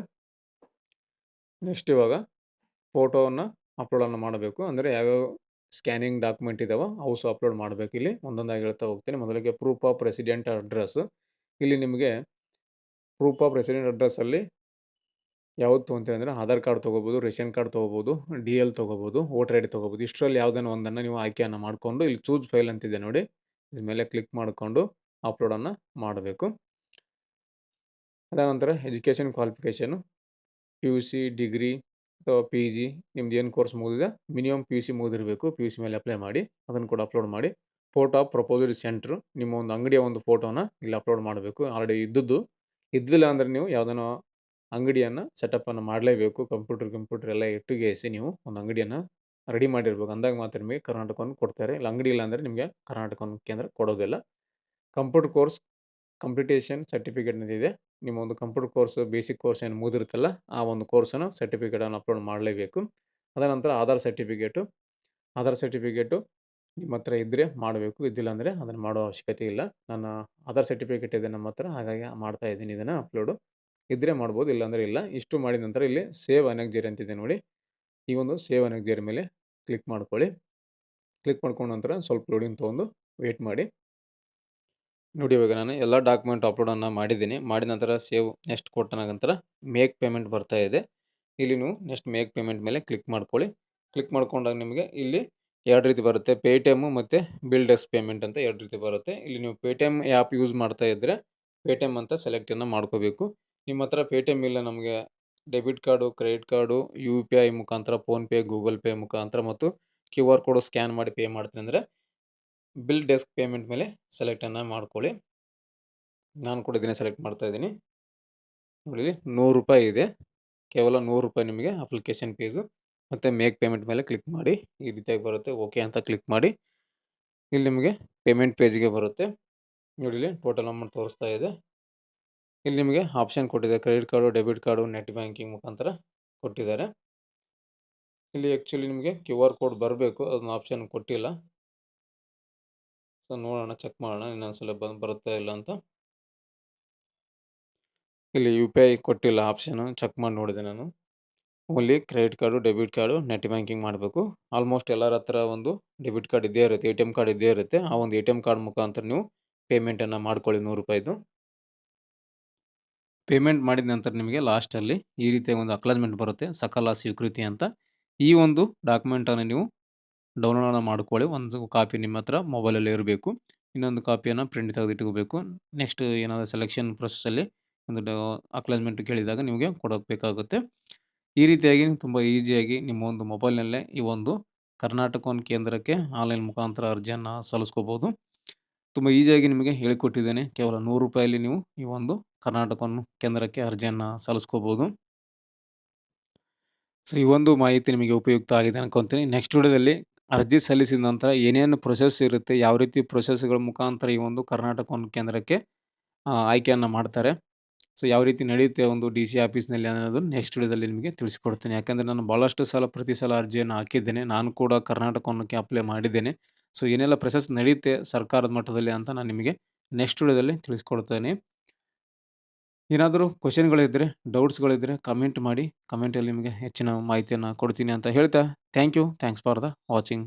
ನೆಕ್ಸ್ಟ್ ಇವಾಗ ಫೋಟೋವನ್ನು ಅಪ್ಲೋಡನ್ನು ಮಾಡಬೇಕು. ಅಂದರೆ ಯಾವ್ಯಾವ ಸ್ಕ್ಯಾನಿಂಗ್ ಡಾಕ್ಯುಮೆಂಟ್ ಇದಾವೆ ಅವು ಸಹ ಅಪ್ಲೋಡ್ ಮಾಡಬೇಕು. ಇಲ್ಲಿ ಒಂದೊಂದಾಗಿ ಹೇಳ್ತಾ ಹೋಗ್ತೀನಿ. ಮೊದಲಿಗೆ ಪ್ರೂಫ್ ಆಫ್ ರೆಸಿಡೆಂಟ್ ಅಡ್ರೆಸ್ ಇಲ್ಲಿ ನಿಮಗೆ ಪ್ರೂಫ್ ಆಫ್ ರೆಸಿಡೆಂಟ್ ಅಡ್ರೆಸ್ಸಲ್ಲಿ ಯಾವ್ದು ಅಂದರೆ ಆಧಾರ್ ಕಾರ್ಡ್ ತೊಗೋಬೋದು, ರೇಷನ್ ಕಾರ್ಡ್ ತೊಗೋಬೋದು ಡಿ ಎಲ್ ತೊಗೋಬೋದು, ವೋಟರ್ ಐ ಡಿ ತೊಗೋಬೋದು, ಇಷ್ಟರಲ್ಲಿ ಯಾವುದನ್ನು ಒಂದನ್ನು ನೀವು ಆಯ್ಕೆಯನ್ನು ಮಾಡಿಕೊಂಡು ಇಲ್ಲಿ ಚೂಸ್ ಫೈಲ್ ಅಂತಿದೆ ನೋಡಿ ಇದ್ರ ಮೇಲೆ ಕ್ಲಿಕ್ ಮಾಡಿಕೊಂಡು ಅಪ್ಲೋಡನ್ನು ಮಾಡಬೇಕು. ಅದಾದ education qualification P U C degree ಅಥವಾ ಪಿ ಜಿ ನಿಮ್ದು ಏನು ಕೋರ್ಸ್ ಮುಗಿದಿದೆ ಮಿನಿಮಮ್ ಪಿ ಯು ಸಿ ಮುಗಿದಿರಬೇಕು ಪಿ ಯು ಸಿ ಮೇಲೆ ಅಪ್ಲೈ ಮಾಡಿ, ಅದನ್ನು ಕೂಡ ಅಪ್ಲೋಡ್ ಮಾಡಿ ಫೋಟೋ ಆಫ್ ಪ್ರಪೋಸಲ್ ಸೆಂಟ್ರು ನಿಮ್ಮ ಒಂದು ಅಂಗಡಿಯ ಒಂದು ಫೋಟೋನ ಇಲ್ಲಿ ಅಪ್ಲೋಡ್ ಮಾಡಬೇಕು ಆಲ್ರೆಡಿ ಇದ್ದದ್ದು. ಇದ್ದಿಲ್ಲ ಅಂದರೆ ನೀವು ಯಾವುದನ್ನೋ ಅಂಗಡಿಯನ್ನು ಸೆಟಪ್ಪನ್ನು ಮಾಡಲೇಬೇಕು. ಕಂಪ್ಯೂಟರ್ ಕಂಪ್ಯೂಟರ್ ಎಲ್ಲ ಇಟ್ಟುಗೇಸಿ ನೀವು ಒಂದು ಅಂಗಡಿಯನ್ನು ರೆಡಿ ಮಾಡಿರ್ಬೇಕು. ಅಂದಾಗ ಮಾತ್ರ ನಿಮಗೆ ಕರ್ನಾಟಕವನ್ನು ಕೊಡ್ತಾರೆ. ಇಲ್ಲ ಅಂಗಡಿ ಇಲ್ಲ ಅಂದರೆ ನಿಮಗೆ ಕರ್ನಾಟಕವನ್ನು ಕೇಂದ್ರ ಕೊಡೋದಿಲ್ಲ. ಕಂಪ್ಯೂಟರ್ ಕೋರ್ಸ್ ಕಂಪ್ಯೂಟೇಷನ್ ಸರ್ಟಿಫಿಕೇಟ್ ಇದೆ. ನಿಮ್ಮ ಒಂದು ಕಂಪ್ಯೂಟರ್ ಕೋರ್ಸ್ ಬೇಸಿಕ್ ಕೋರ್ಸ್ ಏನು ಮುಗಿದಿರುತ್ತಲ್ಲ, ಆ ಒಂದು ಕೋರ್ಸನ್ನು ಸರ್ಟಿಫಿಕೇಟನ್ನು ಅಪ್ಲೋಡ್ ಮಾಡಲೇಬೇಕು. ಅದರ ನಂತರ ಆಧಾರ್ ಸರ್ಟಿಫಿಕೇಟು ಆಧಾರ್ ಸರ್ಟಿಫಿಕೇಟು ನಿಮ್ಮ ಹತ್ರ ಇದ್ದರೆ ಮಾಡಬೇಕು. ಇದ್ದಿಲ್ಲ ಅಂದರೆ ಅದನ್ನು ಮಾಡೋ ಅವಶ್ಯಕತೆ ಇಲ್ಲ. ನನ್ನ ಆಧಾರ್ ಸರ್ಟಿಫಿಕೇಟ್ ಇದೆ ನಮ್ಮ ಹತ್ರ, ಹಾಗಾಗಿ ಮಾಡ್ತಾ ಇದ್ದೀನಿ ಇದನ್ನು ಅಪ್ಲೋಡು ಇದ್ದರೆ ಮಾಡ್ಬೋದು, ಇಲ್ಲಾಂದರೆ ಇಲ್ಲ. ಇಷ್ಟು ಮಾಡಿದ ನಂತರ ಇಲ್ಲಿ ಸೇವ್ ಅನೆಕ್ಜರಿ ಅಂತಿದೆ ನೋಡಿ. ಈ ಒಂದು ಸೇವ್ ಅನೆಕ್ಜರಿ ಮೇಲೆ ಕ್ಲಿಕ್ ಮಾಡ್ಕೊಳ್ಳಿ. ಕ್ಲಿಕ್ ಮಾಡ್ಕೊಂಡ ನಂತರ ಸ್ವಲ್ಪ ಲೋಡಿಂಗ್ ತೊಗೊಂಡು ವೆಯ್ಟ್ ಮಾಡಿ. ನೋಡಿ, ಇವಾಗ ನಾನು ಎಲ್ಲ ಡಾಕ್ಯುಮೆಂಟ್ ಅಪ್ಲೋಡನ್ನು ಮಾಡಿದ್ದೀನಿ. ಮಾಡಿದ ನಂತರ ಸೇವ್ ನೆಕ್ಸ್ಟ್ ಕೊಟ್ಟ ನಂತರ ಮೇಕ್ ಪೇಮೆಂಟ್ ಬರ್ತಾ ಇದೆ. ಇಲ್ಲಿ ನೀವು ನೆಕ್ಸ್ಟ್ ಮೇಕ್ ಪೇಮೆಂಟ್ ಮೇಲೆ ಕ್ಲಿಕ್ ಮಾಡ್ಕೊಳ್ಳಿ. ಕ್ಲಿಕ್ ಮಾಡ್ಕೊಂಡಾಗ ನಿಮಗೆ ಇಲ್ಲಿ ಎರಡು ರೀತಿ ಬರುತ್ತೆ. ಪೇಟಿಎಮ್ಮು ಮತ್ತು ಬಿಲ್ ಡೆಸ್ಕ್ ಪೇಮೆಂಟ್ ಅಂತ ಎರಡು ರೀತಿ ಬರುತ್ತೆ. ಇಲ್ಲಿ ನೀವು ಪೇಟಿಎಮ್ ಆ್ಯಪ್ ಯೂಸ್ ಮಾಡ್ತಾ ಇದ್ದರೆ ಪೇಟಿಎಮ್ ಅಂತ ಸೆಲೆಕ್ಟನ್ನು ಮಾಡ್ಕೋಬೇಕು. ನಿಮ್ಮ ಹತ್ರ ಪೇಟಿಎಮ್ ಇಲ್ಲ ನಮಗೆ. Debit card credit card U P I ಮುಖಾಂತರ ಫೋನ್ಪೇ ಗೂಗಲ್ ಪೇ ಮುಖಾಂತರ ಮತ್ತು ಕ್ಯೂ ಆರ್ ಕೋಡು ಸ್ಕ್ಯಾನ್ ಮಾಡಿ ಪೇ ಮಾಡ್ತೀನಿ ಅಂದರೆ ಬಿಲ್ ಡೆಸ್ಕ್ ಪೇಮೆಂಟ್ ಮೇಲೆ ಸೆಲೆಕ್ಟನ್ನು ಮಾಡ್ಕೊಳ್ಳಿ. ನಾನು ಕೂಡ ಇದನ್ನೇ ಸೆಲೆಕ್ಟ್ ಮಾಡ್ತಾ ಇದ್ದೀನಿ. ನೋಡಿ ನೂರು ರೂಪಾಯಿ ಇದೆ. ಕೇವಲ ನೂರು ರೂಪಾಯಿ ನಿಮಗೆ ಅಪ್ಲಿಕೇಶನ್ ಫೀಸು ಮತ್ತು ಮೇಕ್ ಪೇಮೆಂಟ್ ಮೇಲೆ ಕ್ಲಿಕ್ ಮಾಡಿ, ಈ ರೀತಿಯಾಗಿ ಬರುತ್ತೆ ಓಕೆ ಅಂತ ಕ್ಲಿಕ್ ಮಾಡಿ, ಇಲ್ಲಿ ನಿಮಗೆ ಪೇಮೆಂಟ್ ಪೇಜ್ಗೆ ಬರುತ್ತೆ. ನೋಡಿ ಇಲ್ಲಿ ಟೋಟಲ್ ಅಮೌಂಟ್ ತೋರಿಸ್ತಾ ಇದೆ. ಇಲ್ಲಿ ನಿಮಗೆ ಆಪ್ಷನ್ ಕೊಟ್ಟಿದೆ credit card debit card net banking ಮುಖಾಂತರ ಕೊಟ್ಟಿದ್ದಾರೆ. ಇಲ್ಲಿ ಆ್ಯಕ್ಚುಲಿ ನಿಮಗೆ ಕ್ಯೂ ಆರ್ ಕೋಡ್ ಬರಬೇಕು, ಅದನ್ನ ಆಪ್ಷನ್ ಕೊಟ್ಟಿಲ್ಲ. ಸೊ ನೋಡೋಣ ಚೆಕ್ ಮಾಡೋಣ, ಇನ್ನೊಂದ್ಸಲ ಬಂದು ಬರುತ್ತಾ ಇಲ್ಲ ಅಂತ. ಇಲ್ಲಿ ಯು ಪಿ ಐ ಕೊಟ್ಟಿಲ್ಲ ಆಪ್ಷನ್ ಚೆಕ್ ಮಾಡಿ ನೋಡಿದೆ ನಾನು. Only credit card, debit card, net banking ಮಾಡಬೇಕು. ಆಲ್ಮೋಸ್ಟ್ ಎಲ್ಲರ ಹತ್ರ ಒಂದು ಡೆಬಿಟ್ ಕಾರ್ಡ್ ಇದ್ದೇ ಇರುತ್ತೆ, ಎ ಟಿ ಎಂ ಕಾರ್ಡ್ ಇದ್ದೇ ಇರುತ್ತೆ. ಆ ಒಂದು ಎ ಟಿ ಎಂ ಕಾರ್ಡ್ ಮುಖಾಂತರ ನೀವು ಪೇಮೆಂಟನ್ನು ಮಾಡ್ಕೊಳ್ಳಿ ನೂರು ರೂಪಾಯಿದು. ಪೇಮೆಂಟ್ ಮಾಡಿದ ನಂತರ ನಿಮಗೆ ಲಾಸ್ಟಲ್ಲಿ ಈ ರೀತಿಯ ಒಂದು ಅಕ್ಲಾಜ್ಮೆಂಟ್ ಬರುತ್ತೆ. ಸಕಲ ಸ್ವೀಕೃತಿ ಅಂತ. ಈ ಒಂದು ಡಾಕ್ಯುಮೆಂಟನ್ನು ನೀವು ಡೌನ್ಲೋಡನ್ನು ಮಾಡ್ಕೊಳ್ಳಿ. ಒಂದು ಕಾಪಿ ನಿಮ್ಮ ಹತ್ರ ಮೊಬೈಲಲ್ಲಿ ಇರಬೇಕು. ಇನ್ನೊಂದು ಕಾಪಿಯನ್ನು ಪ್ರಿಂಟ್ ತೆಗೆದಿಟ್ಕೋಬೇಕು ನೆಕ್ಸ್ಟ್ ಏನಾದರೂ ಸೆಲೆಕ್ಷನ್ ಪ್ರೊಸೆಸಲ್ಲಿ ಒಂದು ಅಕ್ಲಾಜ್ಮೆಂಟ್ ಕೇಳಿದಾಗ ನಿಮಗೆ ಕೊಡಬೇಕಾಗುತ್ತೆ. ಈ ರೀತಿಯಾಗಿ ತುಂಬ ಈಸಿಯಾಗಿ ನಿಮ್ಮ ಒಂದು ಮೊಬೈಲ್ನಲ್ಲೇ ಈ ಒಂದು ಕರ್ನಾಟಕ ಒಂದು ಕೇಂದ್ರಕ್ಕೆ ಆನ್ಲೈನ್ ಮುಖಾಂತರ ಅರ್ಜಿಯನ್ನು ಸಲ್ಲಿಸ್ಕೋಬೋದು. ತುಂಬ ಈಸಿಯಾಗಿ ನಿಮಗೆ ಹೇಳಿಕೊಟ್ಟಿದ್ದೇನೆ. ಕೇವಲ ನೂರು ರೂಪಾಯಲ್ಲಿ ನೀವು ಈ ಒಂದು ಕರ್ನಾಟಕವನ್ನು ಕೇಂದ್ರಕ್ಕೆ ಅರ್ಜಿಯನ್ನು ಸಲ್ಲಿಸ್ಕೋಬೋದು. ಸೊ, ಈ ಒಂದು ಮಾಹಿತಿ ನಿಮಗೆ ಉಪಯುಕ್ತ ಆಗಿದೆ ಅನ್ಕೊತೀನಿ. ನೆಕ್ಸ್ಟ್ ವಿಡಿಯೋದಲ್ಲಿ ಅರ್ಜಿ ಸಲ್ಲಿಸಿದ ನಂತರ ಏನೇನು ಪ್ರೊಸೆಸ್ ಇರುತ್ತೆ, ಯಾವ ರೀತಿ ಪ್ರೊಸೆಸ್ಗಳ ಮುಖಾಂತರ ಈ ಒಂದು ಕರ್ನಾಟಕ ಕೇಂದ್ರಕ್ಕೆ ಆಯ್ಕೆಯನ್ನು ಮಾಡ್ತಾರೆ ಸೊ, ಯಾವ ರೀತಿ ನಡೆಯುತ್ತೆ ಒಂದು ಡಿ ಸಿ ಆಫೀಸ್ನಲ್ಲಿ ಅನ್ನೋದು ನೆಕ್ಸ್ಟ್ ವಿಡಿಯೋದಲ್ಲಿ ನಿಮಗೆ ತಿಳಿಸ್ಕೊಡ್ತೀನಿ. ಯಾಕಂದರೆ ನಾನು ಭಾಳಷ್ಟು ಸಲ ಪ್ರತಿ ಸಲ ಅರ್ಜಿಯನ್ನು ಹಾಕಿದ್ದೇನೆ. ನಾನು ಕೂಡ ಕರ್ನಾಟಕವನ್ನಕ್ಕೆ ಅಪ್ಲೈ ಮಾಡಿದ್ದೇನೆ. ಸೊ, ಏನೆಲ್ಲ ಪ್ರೊಸೆಸ್ ನಡೆಯುತ್ತೆ ಸರ್ಕಾರದ ಮಟ್ಟದಲ್ಲಿ ಅಂತ ನಾನು ನಿಮಗೆ ನೆಕ್ಸ್ಟ್ ವಿಡಿಯೋದಲ್ಲಿ ತಿಳಿಸ್ಕೊಡ್ತೇನೆ. ಏನಾದರೂ ಕ್ವಶನ್ಗಳಿದ್ದರೆ ಡೌಟ್ಸ್ಗಳಿದ್ದರೆ ಕಮೆಂಟ್ ಮಾಡಿ ಕಮೆಂಟಲ್ಲಿ ನಿಮಗೆ ಹೆಚ್ಚಿನ ಮಾಹಿತಿಯನ್ನು ಕೊಡ್ತೀನಿ ಅಂತ ಹೇಳ್ತಾ thank you thanks for the watching